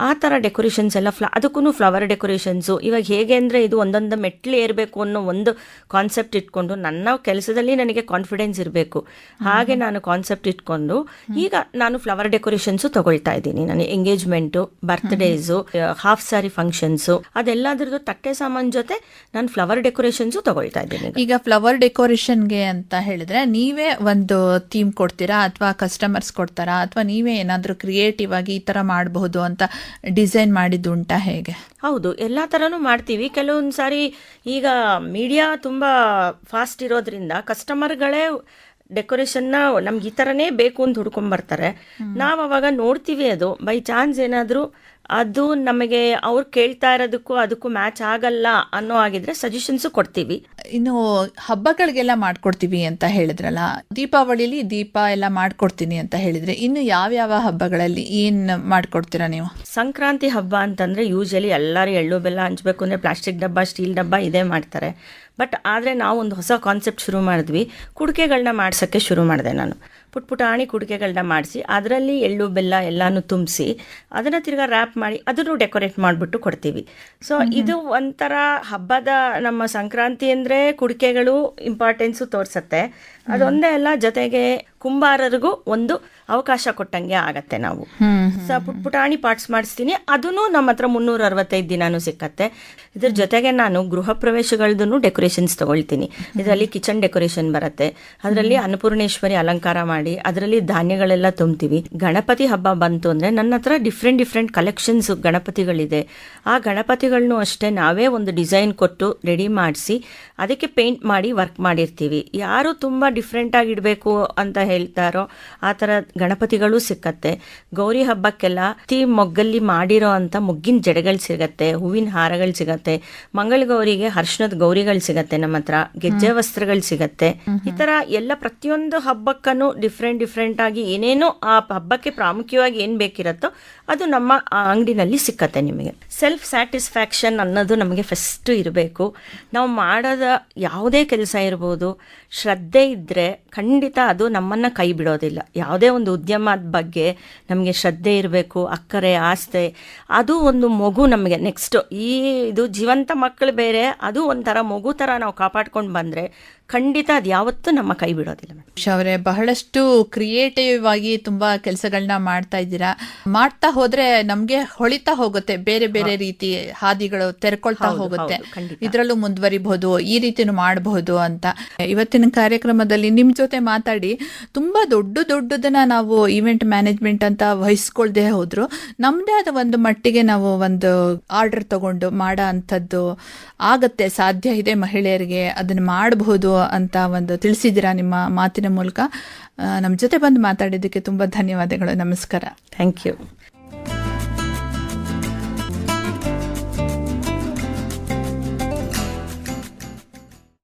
ಆ ತರ ಡೆಕೋರೇಷನ್ಸ್ ಎಲ್ಲ ಫ್ಲ ಅದಕ್ಕೂ ಫ್ಲವರ್ ಡೆಕೋರೇಷನ್ಸ್ ಇವಾಗ ಹೇಗೆ ಅಂದ್ರೆ ಇದು ಒಂದೊಂದು ಮೆಟ್ಲು ಏರ್ಬೇಕು ಅನ್ನೋ ಒಂದು ಕಾನ್ಸೆಪ್ಟ್ ಇಟ್ಕೊಂಡು ನನ್ನ ಕೆಲಸದಲ್ಲಿ ನನಗೆ ಕಾನ್ಫಿಡೆನ್ಸ್ ಇರಬೇಕು. ಹಾಗೆ ನಾನು ಕಾನ್ಸೆಪ್ಟ್ ಇಟ್ಕೊಂಡು ಈಗ ನಾನು ಫ್ಲವರ್ ಡೆಕೋರೇಷನ್ಸು ತಗೊಳ್ತಾ ಇದ್ದೀನಿ. ನಾನು engagement birthdays half sari functions ಅದೆಲ್ಲದ್ರದ್ದು ತಟ್ಟೆ ಸಾಮಾನ್ ಜೊತೆ ನಾನು ಫ್ಲವರ್ ಡೆಕೋರೇಷನ್ಸು ತಗೊಳ್ತಾ ಇದ್ದೀನಿ ಈಗ. ಫ್ಲವರ್ ಡೆಕೋರೇಷನ್ಗೆ ಅಂತ ಹೇಳಿದ್ರೆ ನೀವೇ ಒಂದು ಥೀಮ್ ಕೊಡ್ತೀರಾ? ಅಥವಾ ಕಸ್ಟಮರ್ಸ್ ಕೊಡ್ತಾರಾ? ಅಥವಾ ನೀವೇ ಏನಾದರೂ ಕ್ರಿಯೇಟಿವ್ ಆಗಿ ಈ ತರ ಮಾಡಬಹುದು ಅಂತ ಡಿಸೈನ್ ಮಾಡಿದ್ದು ಉಂಟಾ ಹೇಗೆ? ಹೌದು ಎಲ್ಲ ಥರನೂ ಮಾಡ್ತೀವಿ. ಕೆಲವೊಂದು ಸಾರಿ ಈಗ ಮೀಡಿಯಾ ತುಂಬ ಫಾಸ್ಟ್ ಇರೋದ್ರಿಂದ ಕಸ್ಟಮರ್ಗಳೇ ಡೆಕೋರೇಷನ್ನ ನಮ್ಗೆ ಈ ಥರನೇ ಬೇಕು ಅಂತ ಹುಡ್ಕೊಂಬರ್ತಾರೆ. ನಾವು ಅವಾಗ ನೋಡ್ತೀವಿ ಅದು. ಬೈ ಚಾನ್ಸ್ ಏನಾದರೂ ಅದು ನಮಗೆ ಅವ್ರು ಕೇಳ್ತಾ ಇರೋದಕ್ಕೂ ಅದಕ್ಕೂ ಮ್ಯಾಚ್ ಆಗಲ್ಲ ಅನ್ನೋ ಆಗಿದ್ರೆ ಸಜೆಷನ್ಸು ಕೊಡ್ತೀವಿ. ಇನ್ನು ಹಬ್ಬಗಳಿಗೆಲ್ಲ ಮಾಡ್ಕೊಡ್ತೀವಿ ಅಂತ ಹೇಳಿದ್ರಲ್ಲ. ದೀಪಾವಳಿಲಿ ದೀಪ ಎಲ್ಲ ಮಾಡ್ಕೊಡ್ತೀನಿ ಅಂತ ಹೇಳಿದ್ರೆ ಇನ್ನು ಯಾವ್ಯಾವ ಹಬ್ಬಗಳಲ್ಲಿ ಏನ್ ಮಾಡ್ಕೊಡ್ತೀರಾ ನೀವು? ಸಂಕ್ರಾಂತಿ ಹಬ್ಬ ಅಂತಂದ್ರೆ ಯೂಶಲಿ ಎಲ್ಲರೂ ಎಳ್ಳು ಬೆಲ್ಲ ಹಂಚ್ಬೇಕು ಅಂದ್ರೆ ಪ್ಲಾಸ್ಟಿಕ್ ಡಬ್ಬ ಸ್ಟೀಲ್ ಡಬ್ಬ ಇದೇ ಮಾಡ್ತಾರೆ. ಬಟ್ ಆದರೆ ನಾವು ಒಂದು ಹೊಸ ಕಾನ್ಸೆಪ್ಟ್ ಶುರು ಮಾಡಿದ್ವಿ. ಕುಡಿಕೆಗಳನ್ನ ಮಾಡ್ಸೋಕ್ಕೆ ಶುರು ಮಾಡಿದೆ ನಾನು. ಪುಟ್ ಪುಟಾಣಿ ಕುಡಿಕೆಗಳನ್ನ ಮಾಡಿಸಿ ಅದರಲ್ಲಿ ಎಳ್ಳು ಬೆಲ್ಲ ಎಲ್ಲಾನು ತುಂಬಿಸಿ ಅದನ್ನು ತಿರ್ಗಾ ರ್ಯಾಪ್ ಮಾಡಿ ಅದನ್ನು ಡೆಕೋರೇಟ್ ಮಾಡಿಬಿಟ್ಟು ಕೊಡ್ತೀವಿ. ಸೊ ಇದು ಒಂಥರ ಹಬ್ಬದ ನಮ್ಮ ಸಂಕ್ರಾಂತಿ ಅಂದರೆ ಕುಡಿಕೆಗಳು ಇಂಪಾರ್ಟೆನ್ಸು ತೋರಿಸತ್ತೆ. ಅದೊಂದೇ ಅಲ್ಲ ಜೊತೆಗೆ ಕುಂಬಾರರಿಗೂ ಒಂದು ಅವಕಾಶ ಕೊಟ್ಟಂಗೆ ಆಗತ್ತೆ ನಾವು. ಸ ಪುಟ್ ಪುಟಾಣಿ ಪಾರ್ಟ್ಸ್ ಮಾಡಿಸ್ತೀನಿ ಅದನ್ನು ನಮ್ಮ ಹತ್ರ ಮುನ್ನೂರ ಅರವತ್ತೈದು ದಿನಾನು ಸಿಕ್ಕತ್ತೆ. ಇದ್ರ ಜೊತೆಗೆ ನಾನು ಗೃಹ ಪ್ರವೇಶಗಳದ್ದು ಡೆಕೋರೇಷನ್ಸ್ ತಗೊಳ್ತೀನಿ. ಇದರಲ್ಲಿ ಕಿಚನ್ ಡೆಕೋರೇಷನ್ ಬರುತ್ತೆ. ಅದರಲ್ಲಿ ಅನ್ನಪೂರ್ಣೇಶ್ವರಿ ಅಲಂಕಾರ ಮಾಡಿ ಅದರಲ್ಲಿ ಧಾನ್ಯಗಳೆಲ್ಲ ತುಂಬ್ತೀವಿ. ಗಣಪತಿ ಹಬ್ಬ ಬಂತು ಅಂದ್ರೆ ನನ್ನ ಹತ್ರ ಡಿಫ್ರೆಂಟ್ ಡಿಫ್ರೆಂಟ್ ಕಲೆಕ್ಷನ್ಸ್ ಗಣಪತಿಗಳಿದೆ. ಆ ಗಣಪತಿಗಳನ್ನು ಅಷ್ಟೇ ನಾವೇ ಒಂದು ಡಿಸೈನ್ ಕೊಟ್ಟು ರೆಡಿ ಮಾಡಿಸಿ ಅದಕ್ಕೆ ಪೇಂಟ್ ಮಾಡಿ ವರ್ಕ್ ಮಾಡಿರ್ತೀವಿ. ಯಾರು ತುಂಬ ಡಿಫ್ರೆಂಟ್ ಆಗಿ ಇಡಬೇಕು ಅಂತ ಹೇಳ್ತಾರೋ ಆ ತರ ಗಣಪತಿಗಳು ಸಿಕ್ಕತ್ತೆ. ಗೌರಿ ಹಬ್ಬಕ್ಕೆಲ್ಲ ತಿ ಮೊಗ್ಗಲ್ಲಿ ಮಾಡಿರೋ ಅಂತ ಮುಗ್ಗಿನ ಜಡೆಗಳು ಸಿಗತ್ತೆ ಹೂವಿನ ಹಾರಗಳು ಸಿಗತ್ತೆ ಮಂಗಳಗೌರಿಗೆ ಹರ್ಷಣದ ಗೌರಿಗಳು ಸಿಗತ್ತೆ ನಮ್ಮ ಹತ್ರ ಗೆಜ್ಜೆ ವಸ್ತ್ರಗಳು ಸಿಗತ್ತೆ. ಈ ತರ ಎಲ್ಲ ಪ್ರತಿಯೊಂದು ಹಬ್ಬಕ್ಕನು ಡಿಫ್ರೆಂಟ್ ಡಿಫ್ರೆಂಟ್ ಆಗಿ ಏನೇನೋ ಆ ಹಬ್ಬಕ್ಕೆ ಪ್ರಾಮುಖ್ಯವಾಗಿ ಏನ್ ಬೇಕಿರತ್ತೋ ಅದು ನಮ್ಮ ಅಂಗಡಿನಲ್ಲಿ ಸಿಕ್ಕತ್ತೆ ನಿಮಗೆ. ಸೆಲ್ಫ್ ಸ್ಯಾಟಿಸ್ಫ್ಯಾಕ್ಷನ್ ಅನ್ನೋದು ನಮಗೆ ಫಸ್ಟ್ ಇರಬೇಕು. ನಾವು ಮಾಡೋದ ಯಾವುದೇ ಕೆಲಸ ಇರ್ಬೋದು, ಶ್ರದ್ಧೆ ಇದ್ದರೆ ಖಂಡಿತ ಅದು ನಮ್ಮನ್ನು ಕೈ ಬಿಡೋದಿಲ್ಲ. ಯಾವುದೇ ಒಂದು ಉದ್ಯಮದ ಬಗ್ಗೆ ನಮಗೆ ಶ್ರದ್ಧೆ ಇರಬೇಕು, ಅಕ್ಕರೆ, ಆಸ್ತೆ, ಅದು ಒಂದು ಮಗು ನಮಗೆ ನೆಕ್ಸ್ಟ್ ಈ ಇದು ಜೀವಂತ ಮಕ್ಕಳು ಬೇರೆ, ಅದು ಒಂಥರ ಮಗು ಥರ ನಾವು ಕಾಪಾಡ್ಕೊಂಡು ಬಂದರೆ ಖಂಡಿತ ಅದು ಯಾವತ್ತೂ ನಮ್ಮ ಕೈ ಬಿಡೋದಿಲ್ಲ ಮೇಡಮ್. ಅವರೇ ಬಹಳಷ್ಟು ಕ್ರಿಯೇಟಿವ್ ಆಗಿ ತುಂಬಾ ಕೆಲಸಗಳನ್ನ ಮಾಡ್ತಾ ಇದ್ದೀರಾ? ಮಾಡ್ತಾ ಹೋದ್ರೆ ನಮ್ಗೆ ಹೊಳಿತಾ ಹೋಗುತ್ತೆ ಬೇರೆ ಬೇರೆ ರೀತಿ ಹಾದಿಗಳು ತೆರ್ಕೊಳ್ತಾ ಹೋಗುತ್ತೆ. ಇದರಲ್ಲೂ ಮುಂದುವರಿಬಹುದು ಈ ರೀತಿನೂ ಮಾಡಬಹುದು ಅಂತ. ಇವತ್ತಿನ ಕಾರ್ಯಕ್ರಮದಲ್ಲಿ ನಿಮ್ ಜೊತೆ ಮಾತಾಡಿ ತುಂಬಾ ದೊಡ್ಡ ದೊಡ್ಡದನ್ನ ನಾವು ಇವೆಂಟ್ ಮ್ಯಾನೇಜ್ಮೆಂಟ್ ಅಂತ ವಹಿಸ್ಕೊಳ್ದೆ ಹೋದ್ರು. ನಮ್ದೇ ಆದ ಒಂದು ಮಟ್ಟಿಗೆ ನಾವು ಒಂದು ಆರ್ಡರ್ ತಗೊಂಡು ಮಾಡೋ ಅಂಥದ್ದು ಆಗತ್ತೆ ಸಾಧ್ಯ ಇದೆ ಮಹಿಳೆಯರಿಗೆ ಅದನ್ನ ಮಾಡಬಹುದು ಅಂತ ಒಂದು ತಿಳಿಸಿದ್ದೀರಾ ನಿಮ್ಮ ಮಾತಿನ ಮೂಲಕ? ನಮ್ಮ ಜೊತೆ ಬಂದು ಮಾತಾಡಿದ್ದಕ್ಕೆ ತುಂಬ ಧನ್ಯವಾದಗಳು. ನಮಸ್ಕಾರ. Thank you